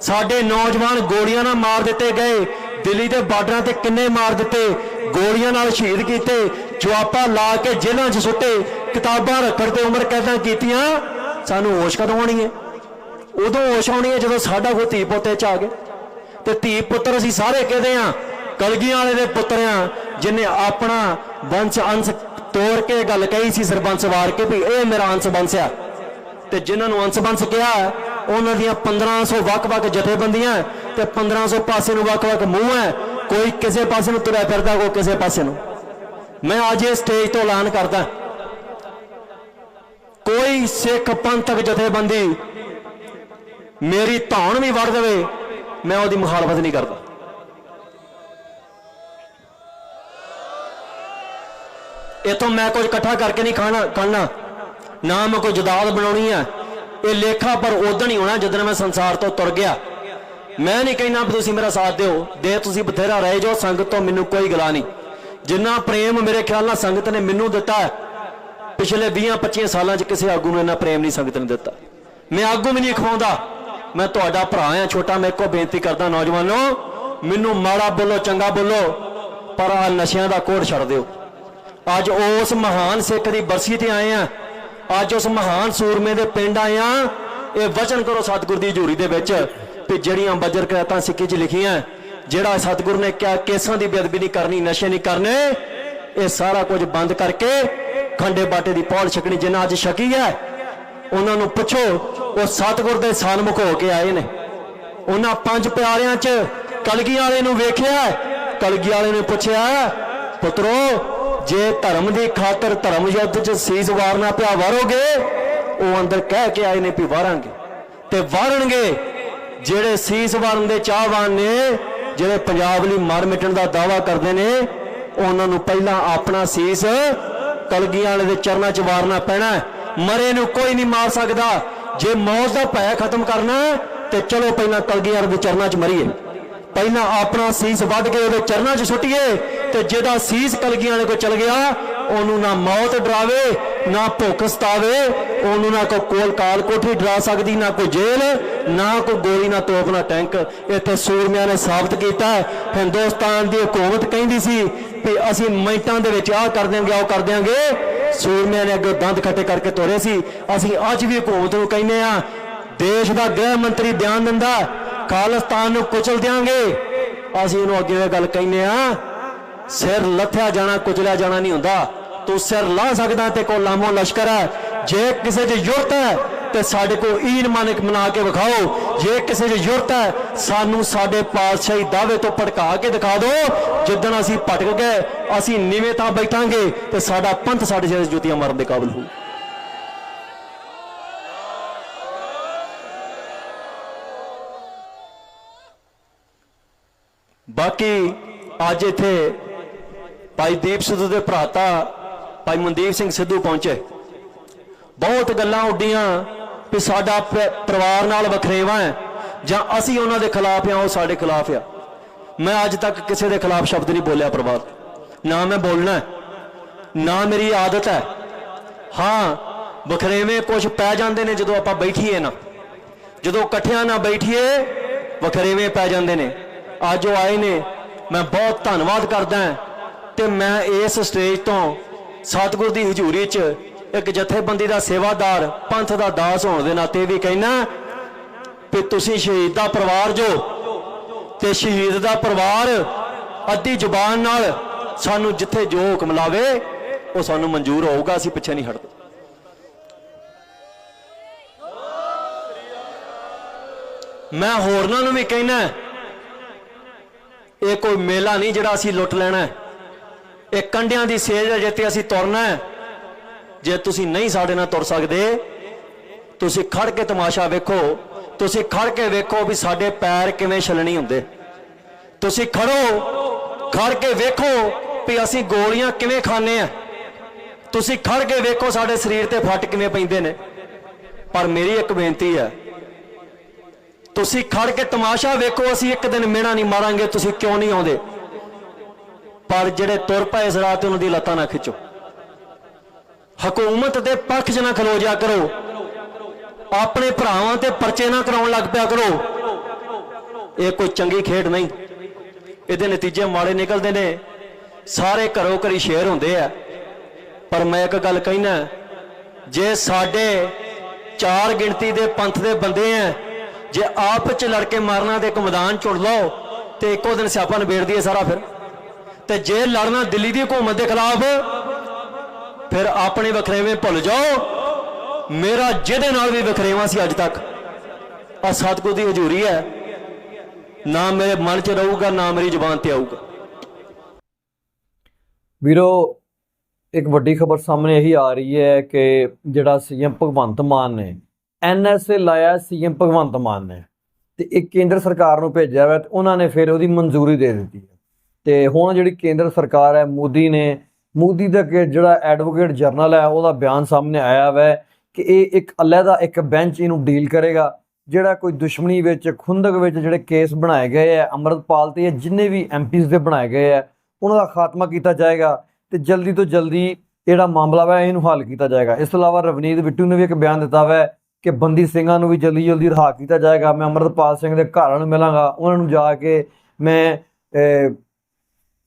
ਸਾਡੇ ਨੌਜਵਾਨ ਗੋਲੀਆਂ ਨਾਲ ਮਾਰ ਦਿੱਤੇ ਗਏ। ਦਿੱਲੀ ਦੇ ਬਾਰਡਰਾਂ ਤੇ ਕਿੰਨੇ ਮਾਰ ਦਿੱਤੇ, ਗੋਲੀਆਂ ਨਾਲ ਸ਼ਹੀਦ ਕੀਤੇ। ਜਵਾਪਾ ਲਾ ਕੇ ਜੇਲ੍ਹਾਂ 'ਚ ਸੁੱਟੇ, ਕਿਤਾਬਾਂ ਰੱਖਣ ਤੇ ਉਮਰ ਕੈਦਾਂ ਕੀਤੀਆਂ। ਸਾਨੂੰ ਹੋਸ਼ ਕਦੋਂ ਆਉਣੀ ਹੈ ਉਦੋਂ ਹੋਸ਼ ਆਉਣੀ ਹੈ ਜਦੋਂ ਸਾਡਾ ਕੋਈ ਧੀ ਪੋਤੇ ਚ ਆ ਗਏ ਤੇ ਧੀ ਪੁੱਤਰ ਅਸੀਂ ਸਾਰੇ ਕਹਦੇ ਆ, ਕਲਗੀਆਂ ਵਾਲੇ ਦੇ ਪੁੱਤਰ ਆ ਜਿਨੇ ਆਪਣਾ ਵੰਸ਼ ਅੰਸ਼ ਤੋੜ ਕੇ ਗੱਲ ਕਹੀ ਸੀ ਸਰਬੰਸ ਵਾਰ ਕੇ ਵੀ ਇਹ ਮੇਰਾ ਅੰਸ਼ ਬੰਸ ਆ। ਤੇ ਜਿਨ੍ਹਾਂ ਨੂੰ ਅੰਸ਼ ਬੰਸ ਕਿਹਾ, ਉਹਨਾਂ ਦੀਆਂ 1500 ਵੱਖ-ਵੱਖ ਜਥੇਬੰਦੀਆਂ ਤੇ 1500 ਪਾਸੇ ਨੂੰ ਵੱਖ-ਵੱਖ ਮੂੰਹ ਹੈ ਕੋਈ ਕਿਸੇ ਪਾਸੇ ਨੂੰ ਤੁਰਿਆ ਫਿਰਦਾ, ਕੋਈ ਕਿਸੇ ਪਾਸੇ ਨੂੰ। ਮੈਂ ਅੱਜ ਇਹ ਸਟੇਜ ਤੋਂ ਐਲਾਨ ਕਰਦਾ ਕੋਈ ਸਿੱਖ ਪੰਥਕ ਜਥੇਬੰਦੀ ਮੇਰੀ ਧੌਣ ਵੀ ਵੜ ਦੇਵੇ ਮੈਂ ਉਹਦੀ ਮੁਖਾਲਫਤ ਨਹੀਂ ਕਰਦਾ। ਇਥੋਂ ਮੈਂ ਕੁਝ ਇਕੱਠਾ ਕਰਕੇ ਨਹੀਂ ਖਾਣਾ ਖਾਣਾ। ਨਾ ਮੈਂ ਕੋਈ ਜਦਾਦ ਬਣਾਉਣੀ ਆ। ਇਹ ਲੇਖਾ ਪਰ ਉਦੋਂ ਹੀ ਹੋਣਾ ਜਦੋਂ ਮੈਂ ਸੰਸਾਰ ਤੋਂ ਤੁਰ ਗਿਆ। ਮੈਂ ਨਹੀਂ ਕਹਿਣਾ ਵੀ ਤੁਸੀਂ ਮੇਰਾ ਸਾਥ ਦਿਓ। ਦੇ ਤੁਸੀਂ ਬਥੇਰਾ ਰਹੇ ਜਾਓ, ਸੰਗਤ ਤੋਂ ਮੈਨੂੰ ਕੋਈ ਗਲਾ ਨਹੀਂ। ਜਿੰਨਾ ਪ੍ਰੇਮ ਮੇਰੇ ਖਿਆਲ ਨਾਲ ਸੰਗਤ ਨੇ ਮੈਨੂੰ ਦਿੱਤਾ ਪਿਛਲੇ 20-25 ਸਾਲਾਂ 'ਚ ਕਿਸੇ ਆਗੂ ਨੂੰ ਇੰਨਾ ਪ੍ਰੇਮ ਨਹੀਂ ਸੰਗਤ ਨੇ ਦਿੱਤਾ। ਮੈਂ ਆਗੂ ਵੀ ਨਹੀਂ ਖਵਾਉਂਦਾ। ਮੈਂ ਤੁਹਾਡਾ ਭਰਾ ਆ ਛੋਟਾ ਮੈਂ ਇੱਕੋ ਬੇਨਤੀ ਕਰਦਾ ਨੌਜਵਾਨੋ, ਮੈਨੂੰ ਮਾੜਾ ਬੋਲੋ, ਚੰਗਾ ਬੋਲੋ, ਪਰ ਆ ਨਸ਼ਿਆਂ ਦਾ ਕੋੜ ਛੱਡ ਦਿਓ। ਅੱਜ ਉਸ ਮਹਾਨ ਸਿੱਖ ਦੀ ਬਰਸੀ ਤੇ ਆਏ ਆ ਅੱਜ ਉਸ ਮਹਾਨ ਸੂਰਮੇ ਦੇ ਪਿੰਡ ਆਏ ਆ ਇਹ ਵਚਨ ਕਰੋ ਸਤਿਗੁਰ ਦੀ ਹਜ਼ੂਰੀ ਦੇ ਵਿੱਚ ਕਿ ਜਿਹੜੀਆਂ ਬਜਰ ਕਰਾਤਾਂ ਸਿੱਖੀ 'ਚ ਲਿਖੀਆਂ, ਜਿਹੜਾ ਸਤਿਗੁਰ ਨੇ ਕਿਹਾ, ਕੇਸਾਂ ਦੀ ਬੇਅਦਬੀ ਨਹੀਂ ਕਰਨੀ, ਨਸ਼ੇ ਨਹੀਂ ਕਰਨੇ, ਇਹ ਸਾਰਾ ਕੁਝ ਬੰਦ ਕਰਕੇ ਖੰਡੇ ਬਾਟੇ ਦੀ ਪੌਲ ਛਕਣੀ, ਜਿੰਨਾ ਅੱਜ ਛਕੀ ਹੈ ਉਹਨਾਂ ਨੂੰ ਪੁੱਛੋ, ਉਹ ਸਤਿਗੁਰ ਦੇ ਸਨਮੁਖ ਹੋ ਕੇ ਆਏ ਨੇ। ਉਹਨਾਂ ਪੰਜ ਪਿਆਰਿਆਂ 'ਚ ਕਲਗੀ ਵਾਲੇ ਨੂੰ ਵੇਖਿਆ, ਕਲਗੀ ਵਾਲੇ ਨੇ ਪੁੱਛਿਆ, ਪੁੱਤਰੋ, ਜੇ ਧਰਮ ਦੀ ਖਾਤਰ ਧਰਮ ਯੁੱਧ 'ਚ ਸੀਸ ਵਾਰਨਾ ਪਿਆ ਵਾਰੋਗੇ, ਉਹ ਅੰਦਰ ਕਹਿ ਕੇ ਆਏ ਨੇ ਵੀ ਵਾਰਾਂਗੇ। ਤੇ ਵਾਰਨਗੇ ਜਿਹੜੇ ਸੀਸ ਵਾਰਨ ਦੇ ਚਾਹਵਾਨ ਨੇ, ਜਿਹੜੇ ਪੰਜਾਬ ਲਈ ਮਰ ਮਿਟਣ ਦਾ ਦਾਵਾ ਕਰਦੇ ਨੇ, ਉਹਨਾਂ ਨੂੰ ਪਹਿਲਾਂ ਆਪਣਾ ਸੀਸ ਕਲਗੀਆਂ ਵਾਲੇ ਦੇ ਚਰਨਾਂ 'ਚ ਵਾਰਨਾ ਪੈਣਾ ਮਰੇ ਨੂੰ ਕੋਈ ਨਹੀਂ ਮਾਰ ਸਕਦਾ। ਜੇ ਮੌਤ ਦਾ ਭੈ ਖਤਮ ਕਰਨਾ, ਤੇ ਚਲੋ ਪਹਿਲਾਂ ਕਲਗੀਆਂ ਦੇ ਚਰਨਾਂ 'ਚ ਮਰੀਏ। ਪਹਿਲਾਂ ਆਪਣਾ ਸੀਸ ਵੱਢ ਕੇ ਉਹਦੇ ਚਰਨਾਂ 'ਚ ਸੁੱਟੀਏ, ਤੇ ਜਿਹਦਾ ਸੀਸ ਕਲਗੀਆਂ ਵਾਲੇ ਕੋ ਚਲ ਗਿਆ, ਉਹਨੂੰ ਨਾ ਮੌਤ ਡਰਾਵੇ, ਨਾ ਭੁੱਖ ਸਤਾਵੇ, ਉਹਨੂੰ ਨਾ ਕੋਈ ਕੋਲ ਕਾਲ ਕੋਠੀ ਡਰਾ ਸਕਦੀ, ਨਾ ਕੋਈ ਜੇਲ੍ਹ, ਨਾ ਕੋਈ ਗੋਲੀ, ਨਾ ਤੋਪ, ਨਾ ਟੈਂਕ। ਇੱਥੇ ਸੂਰਮਿਆਂ ਨੇ ਸਾਬਤ ਕੀਤਾ। ਹਿੰਦੁਸਤਾਨ ਦੀ ਹਕੂਮਤ ਕਹਿੰਦੀ ਸੀ ਵੀ ਅਸੀਂ ਮਿੰਟਾਂ ਦੇ ਵਿੱਚ ਆਹ ਕਰ ਦਿਆਂਗੇ, ਉਹ ਕਰ ਦਿਆਂਗੇ। ਸੂਰਮਿਆਂ ਨੇ ਅੱਗੇ ਦੰਦ ਖੱਟੇ ਕਰਕੇ ਤੋਰੇ ਸੀ। ਅਸੀਂ ਅੱਜ ਵੀ ਹਕੂਮਤ ਨੂੰ ਕਹਿੰਦੇ ਆ ਦੇਸ਼ ਦਾ ਗ੍ਰਹਿ ਮੰਤਰੀ ਬਿਆਨ ਦਿੰਦਾ, ਖਾਲਿਸਤਾਨ ਨੂੰ ਕੁਚਲ ਦਿਆਂਗੇ। ਅਸੀਂ ਇਹਨੂੰ ਅੱਗੇ ਇਹ ਗੱਲ ਕਹਿੰਦੇ ਆ ਸਿਰ ਲੱਥਿਆ ਜਾਣਾ, ਕੁਚਲਿਆ ਜਾਣਾ ਨਹੀਂ ਹੁੰਦਾ। ਤੂੰ ਸਿਰ ਲਾ ਸਕਦਾ ਤੇ ਕੋ ਲਾਮੋ ਲਸ਼ਕਰ ਹੈ। ਜੇ ਕਿਸੇ 'ਚ ਜ਼ਰੂਰਤ ਹੈ ਤੇ ਸਾਡੇ ਕੋਲ ਈਨ ਮਾਨਕ ਬਣਾ ਕੇ ਵਿਖਾਓ। ਜੇ ਕਿਸੇ ਦੀ ਜ਼ਰੂਰਤ ਹੈ, ਸਾਨੂੰ ਸਾਡੇ ਪਾਤਸ਼ਾਹੀ ਦਾਅਵੇ ਤੋਂ ਭਟਕਾ ਕੇ ਦਿਖਾ ਦਿਓ। ਜਿੱਦਣ ਅਸੀਂ ਭਟਕ ਗਏ, ਅਸੀਂ ਨੀਵੇਂ ਤਾਂ ਬੈਠਾਂਗੇ ਤੇ ਸਾਡਾ ਪੰਥ ਸਾਡੇ ਜਿਹੇ ਜੁੱਤੀਆਂ ਮਾਰਨ ਦੇ ਕਾਬਿਲ ਹੋਊ। ਬਾਕੀ ਅੱਜ ਇੱਥੇ ਭਾਈ ਦੀਪ ਸਿੱਧੂ ਦੇ ਭਰਾਤਾ ਭਾਈ ਮਨਦੀਪ ਸਿੰਘ ਸਿੱਧੂ ਪਹੁੰਚੇ। ਬਹੁਤ ਗੱਲਾਂ ਉੱਡੀਆਂ। ਵੀ ਸਾਡਾ ਪ- ਪਰਿਵਾਰ ਨਾਲ ਵਖਰੇਵਾ ਹੈ, ਜਾਂ ਅਸੀਂ ਉਹਨਾਂ ਦੇ ਖਿਲਾਫ ਆ ਉਹ ਸਾਡੇ ਖਿਲਾਫ ਆ। ਮੈਂ ਅੱਜ ਤੱਕ ਕਿਸੇ ਦੇ ਖਿਲਾਫ ਸ਼ਬਦ ਨਹੀਂ ਬੋਲਿਆ, ਪਰਿਵਾਰ। ਨਾ ਮੈਂ ਬੋਲਣਾ ਨਾ ਮੇਰੀ ਆਦਤ ਹੈ। ਹਾਂ, ਵਖਰੇਵੇਂ ਕੁਝ ਪੈ ਜਾਂਦੇ ਨੇ ਜਦੋਂ ਆਪਾਂ ਬੈਠੀਏ ਨਾ। ਜਦੋਂ ਇਕੱਠਿਆਂ ਨਾਲ ਬੈਠੀਏ, ਵਖਰੇਵੇਂ ਪੈ ਜਾਂਦੇ ਨੇ। ਅੱਜ ਉਹ ਆਏ ਨੇ, ਮੈਂ ਬਹੁਤ ਧੰਨਵਾਦ ਕਰਦਾ ਹਾਂ, ਤੇ ਮੈਂ ਇਸ ਸਟੇਜ ਤੋਂ ਸਤਿਗੁਰ ਦੀ ਹਜ਼ੂਰੀ 'ਚ ਇੱਕ ਜਥੇਬੰਦੀ ਦਾ ਸੇਵਾਦਾਰ, ਪੰਥ ਦਾ ਦਾਸ ਹੋਣ ਦੇ ਨਾਤੇ ਵੀ ਕਹਿਣਾ ਕਿ ਤੁਸੀਂ ਸ਼ਹੀਦ ਦਾ ਪਰਿਵਾਰ ਜੋ ਤੇ ਸ਼ਹੀਦ ਦਾ ਪਰਿਵਾਰ ਅੱਧੀ ਜ਼ੁਬਾਨ ਨਾਲ ਸਾਨੂੰ ਜਿੱਥੇ ਜੋ ਹੁਕਮ ਲਾਵੇ, ਉਹ ਸਾਨੂੰ ਮਨਜ਼ੂਰ ਹੋਊਗਾ, ਅਸੀਂ ਪਿੱਛੇ ਨਹੀਂ ਹਟਦੇ। ਮੈਂ ਹੋਰਨਾਂ ਨੂੰ ਵੀ ਕਹਿਣਾ ਇਹ ਕੋਈ ਮੇਲਾ ਨਹੀਂ ਜਿਹੜਾ ਅਸੀਂ ਲੁੱਟ ਲੈਣਾ ਇਹ ਕੰਡਿਆਂ ਦੀ ਸੇਜ ਹੈ ਜਿੱਤੇ ਅਸੀਂ ਤੁਰਨਾ ਹੈ। ਜੇ ਤੁਸੀਂ ਨਹੀਂ ਸਾਡੇ ਨਾਲ ਤੁਰ ਸਕਦੇ, ਤੁਸੀਂ ਖੜ ਕੇ ਤਮਾਸ਼ਾ ਵੇਖੋ, ਤੁਸੀਂ ਖੜ ਕੇ ਵੇਖੋ ਵੀ ਸਾਡੇ ਪੈਰ ਕਿਵੇਂ ਛਲਣੀ ਹੁੰਦੇ। ਤੁਸੀਂ ਖੜੋ, ਖੜ ਕੇ ਵੇਖੋ ਵੀ ਅਸੀਂ ਗੋਲੀਆਂ ਕਿਵੇਂ ਖਾਂਦੇ ਆ ਤੁਸੀਂ ਖੜ ਕੇ ਵੇਖੋ ਸਾਡੇ ਸਰੀਰ ਤੇ ਫੱਟ ਕਿਵੇਂ ਪੈਂਦੇ ਨੇ। ਪਰ ਮੇਰੀ ਇੱਕ ਬੇਨਤੀ ਹੈ, ਤੁਸੀਂ ਖੜ ਕੇ ਤਮਾਸ਼ਾ ਵੇਖੋ, ਅਸੀਂ ਇੱਕ ਦਿਨ ਮਿਹਣਾ ਨਹੀਂ ਮਾਰਾਂਗੇ, ਤੁਸੀਂ ਕਿਉਂ ਨਹੀਂ ਆਉਂਦੇ। ਪਰ ਜਿਹੜੇ ਤੁਰ ਪਏ ਇਸ ਰਾਤ, ਉਹਨਾਂ ਦੀ ਲੱਤਾਂ ਨਾ ਖਿੱਚੋ। ਹਕੂਮਤ ਦੇ ਪੱਖ 'ਚ ਨਾ ਖਲੋ ਜਾ ਕਰੋ। ਆਪਣੇ ਭਰਾਵਾਂ ਤੇ ਪਰਚੇ ਨਾ ਕਰਾਉਣ ਲੱਗ ਪਿਆ ਕਰੋ। ਇਹ ਕੋਈ ਚੰਗੀ ਖੇਡ ਨਹੀਂ। ਇਹਦੇ ਨਤੀਜੇ ਮਾੜੇ ਨਿਕਲਦੇ ਨੇ। ਸਾਰੇ ਘਰੋਂ ਘਰੀ ਸ਼ੇਰ ਹੁੰਦੇ ਆ। ਪਰ ਮੈਂ ਇੱਕ ਗੱਲ ਕਹਿਣਾ ਜੇ ਸਾਡੇ ਚਾਰ ਗਿਣਤੀ ਦੇ ਪੰਥ ਦੇ ਬੰਦੇ ਆ, ਜੇ ਆਪ ਚ ਲੜ ਕੇ ਮਾਰਨਾ ਤੇ ਇੱਕ ਮੈਦਾਨ ਚੁਣ ਲਓ, ਤੇ ਇੱਕੋ ਦਿਨ ਸਿਆਪਾ ਨਿਬੇੜ ਦਈਏ ਸਾਰਾ ਫਿਰ। ਤੇ ਜੇ ਲੜਨਾ ਦਿੱਲੀ ਦੀ ਹਕੂਮਤ ਦੇ ਖਿਲਾਫ ਫਿਰ ਆਪਣੇ ਵਖਰੇਵੇਂ ਭੁੱਲ ਜਾਓ। ਮੇਰਾ ਜਿਹਦੇ ਨਾਲ ਵੀ ਵਖਰੇਵਾ ਸੀ ਅੱਜ ਤੱਕ ਆ ਸਤਿਗੁਰ ਦੀ ਹਜ਼ੂਰੀ ਹੈ। ਨਾ ਮੇਰੇ ਮਨ 'ਚ ਰਹੂਗਾ, ਨਾ ਮੇਰੀ ਜ਼ੁਬਾਨ ਤੇ ਆਊਗਾ। ਵੀਰੋ, ਇੱਕ ਵੱਡੀ ਖਬਰ ਸਾਹਮਣੇ ਇਹੀ ਆ ਰਹੀ ਹੈ ਕਿ ਜਿਹੜਾ ਸੀਐਮ ਭਗਵੰਤ ਮਾਨ ਨੇ ਐਨਐਸਏ ਲਾਇਆ ਸੀਐਮ ਭਗਵੰਤ ਮਾਨ ਨੇ, ਤੇ ਇਹ ਕੇਂਦਰ ਸਰਕਾਰ ਨੂੰ ਭੇਜਿਆ ਹੋਇਆ ਤੇ ਉਹਨਾਂ ਨੇ ਫਿਰ ਉਹਦੀ ਮਨਜ਼ੂਰੀ ਦੇ ਦਿੱਤੀ ਹੈ। ਤੇ ਹੁਣ ਜਿਹੜੀ ਕੇਂਦਰ ਸਰਕਾਰ ਹੈ, ਮੋਦੀ ਨੇ ਮੋਦੀ ਦਾ ਕਿ ਜਿਹੜਾ ਐਡਵੋਕੇਟ ਜਰਨਲ ਹੈ, ਉਹਦਾ ਬਿਆਨ ਸਾਹਮਣੇ ਆਇਆ ਹੋਇਆ ਹੈ ਕਿ ਇਹ ਇੱਕ ਅਲੱਗਾ ਇੱਕ ਬੈਂਚ ਇਹਨੂੰ ਡੀਲ ਕਰੇਗਾ, ਜਿਹੜਾ ਕੋਈ ਦੁਸ਼ਮਣੀ ਵਿੱਚ, ਖੁੰਦਕ ਵਿੱਚ ਜਿਹੜੇ ਕੇਸ ਬਣਾਏ ਗਏ ਆ ਅੰਮ੍ਰਿਤਪਾਲ ਤੇ ਜਿੰਨੇ ਵੀ ਐਮਪੀਸ ਦੇ ਬਣਾਏ ਗਏ ਆ ਉਹਨਾਂ ਦਾ ਖਾਤਮਾ ਕੀਤਾ ਜਾਏਗਾ ਤੇ ਜਲਦੀ ਤੋਂ ਜਲਦੀ ਜਿਹੜਾ ਮਾਮਲਾ ਵਾ, ਇਹਨੂੰ ਹੱਲ ਕੀਤਾ ਜਾਏਗਾ। ਇਸ ਤੋਂ ਇਲਾਵਾ ਰਵਨੀਤ ਬਿੱਟੂ ਨੇ ਵੀ ਇੱਕ ਬਿਆਨ ਦਿੱਤਾ ਵਾ ਕਿ ਬੰਦੀ ਸਿੰਘਾਂ ਨੂੰ ਵੀ ਜਲਦੀ ਜਲਦੀ ਰਿਹਾ ਕੀਤਾ ਜਾਏਗਾ। ਮੈਂ ਅੰਮ੍ਰਿਤਪਾਲ ਸਿੰਘ ਦੇ ਘਰਾਂ ਨੂੰ ਮਿਲਾਂਗਾ, ਉਹਨਾਂ ਨੂੰ ਜਾ ਕੇ ਮੈਂ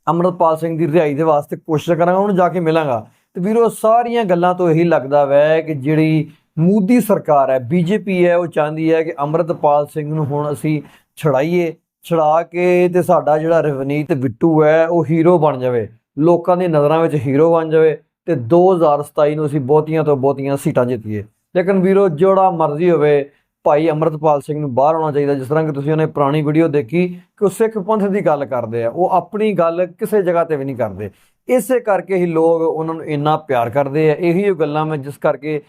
ਅਹ, ਅੰਮ੍ਰਿਤਪਾਲ ਸਿੰਘ ਦੀ ਰਿਹਾਈ ਦੇ ਵਾਸਤੇ ਕੋਸ਼ਿਸ਼ ਕਰਾਂਗਾ ਉਹਨੂੰ ਜਾ ਕੇ ਮਿਲਾਂਗਾ। ਤੇ ਵੀਰੋ ਸਾਰੀਆਂ ਗੱਲਾਂ ਤੋਂ ਇਹੀ ਲੱਗਦਾ ਵੈ ਕਿ ਜਿਹੜੀ ਮੋਦੀ ਸਰਕਾਰ ਹੈ ਬੀਜੇਪੀ ਹੈ ਉਹ ਚਾਹੁੰਦੀ ਹੈ ਕਿ ਅੰਮ੍ਰਿਤਪਾਲ ਸਿੰਘ ਨੂੰ ਹੁਣ ਅਸੀਂ ਛੜਾਈਏ ਛੜਾ ਕੇ ਤੇ ਸਾਡਾ ਜਿਹੜਾ ਰਵਨੀਤ ਬਿੱਟੂ ਹੈ ਉਹ ਹੀਰੋ ਬਣ ਜਾਵੇ। ਲੋਕਾਂ ਦੀ ਨਜ਼ਰਾਂ ਵਿੱਚ ਹੀਰੋ ਬਣ ਜਾਵੇ ਤੇ 2027 ਨੂੰ ਅਸੀਂ ਬਹੁਤੀਆਂ ਤੋਂ ਬਹੁਤੀਆਂ ਸੀਟਾਂ ਜਿੱਤੀਏ। ਲੇਕਿਨ ਵੀਰੋ ਜਿਹੜਾ ਮਰਜ਼ੀ ਹੋਵੇ ਭਾਈ ਅੰਮ੍ਰਿਤਪਾਲ ਸਿੰਘ ਨੂੰ ਬਾਹਰ ਆਉਣਾ ਚਾਹੀਦਾ, ਜਿਸ ਤਰ੍ਹਾਂ ਕਿ ਤੁਸੀਂ ਉਹਨੇ ਪੁਰਾਣੀ ਵੀਡੀਓ ਦੇਖੀ ਕਿ ਉਹ ਸਿੱਖ ਪੰਥ ਦੀ ਗੱਲ ਕਰਦੇ ਆ। ਉਹ ਆਪਣੀ ਗੱਲ ਕਿਸੇ ਜਗ੍ਹਾ ਤੇ ਵੀ ਨਹੀਂ ਕਰਦੇ। ਇਸੇ ਕਰਕੇ ਹੀ ਲੋਕ ਉਹਨਾਂ ਨੂੰ ਇੰਨਾ ਪਿਆਰ ਕਰਦੇ ਆ। ਇਹੀ ਗੱਲਾਂ ਮੈਂ ਜਿਸ ਕਰਕੇ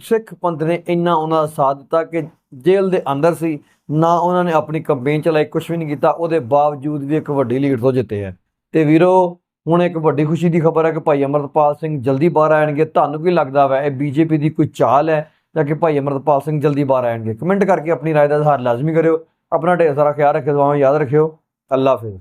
ਸਿੱਖ ਪੰਥ ਨੇ ਇੰਨਾ ਉਹਨਾਂ ਦਾ ਸਾਥ ਦਿੱਤਾ ਕਿ ਜੇਲ੍ਹ ਦੇ ਅੰਦਰ ਸੀ, ਨਾ ਉਹਨਾਂ ਨੇ ਆਪਣੀ ਕੰਪੇਨ ਚਲਾਈ ਕੁਝ ਵੀ ਨਹੀਂ ਕੀਤਾ। ਉਹਦੇ ਬਾਵਜੂਦ ਵੀ ਇੱਕ ਵੱਡੀ ਲੀਡ ਤੋਂ ਜਿੱਤੇ ਆ। ਤੇ ਵੀਰੋ, ਹੁਣ ਇੱਕ ਵੱਡੀ ਖੁਸ਼ੀ ਦੀ ਖਬਰ ਹੈ ਕਿ ਭਾਈ ਅਮਰਤਪਾਲ ਸਿੰਘ ਜਲਦੀ ਬਾਹਰ ਆਣਗੇ ਤੁਹਾਨੂੰ ਕੀ ਲੱਗਦਾ ਵਾ, ਇਹ ਬੀਜੇਪੀ ਦੀ ਕੋਈ ਚਾਲ ਹੈ? ਜਾਂ ਕਿ ਭਾਈ ਅਮਰਤਪਾਲ ਸਿੰਘ ਜਲਦੀ ਬਾਹਰ ਆਣਗੇ ਕਮੈਂਟ ਕਰਕੇ ਆਪਣੀ رائے ਦਾ ਇਜ਼ਹਾਰ ਲਾਜ਼ਮੀ ਕਰਿਓ ਆਪਣਾ ਢੇਰ ਸਾਰਾ ਖਿਆਲ ਰੱਖਿਓ ਦੁਆਵਾਂ ਯਾਦ ਰੱਖਿਓ ਅੱਲਾ ਹਾਫਿਜ਼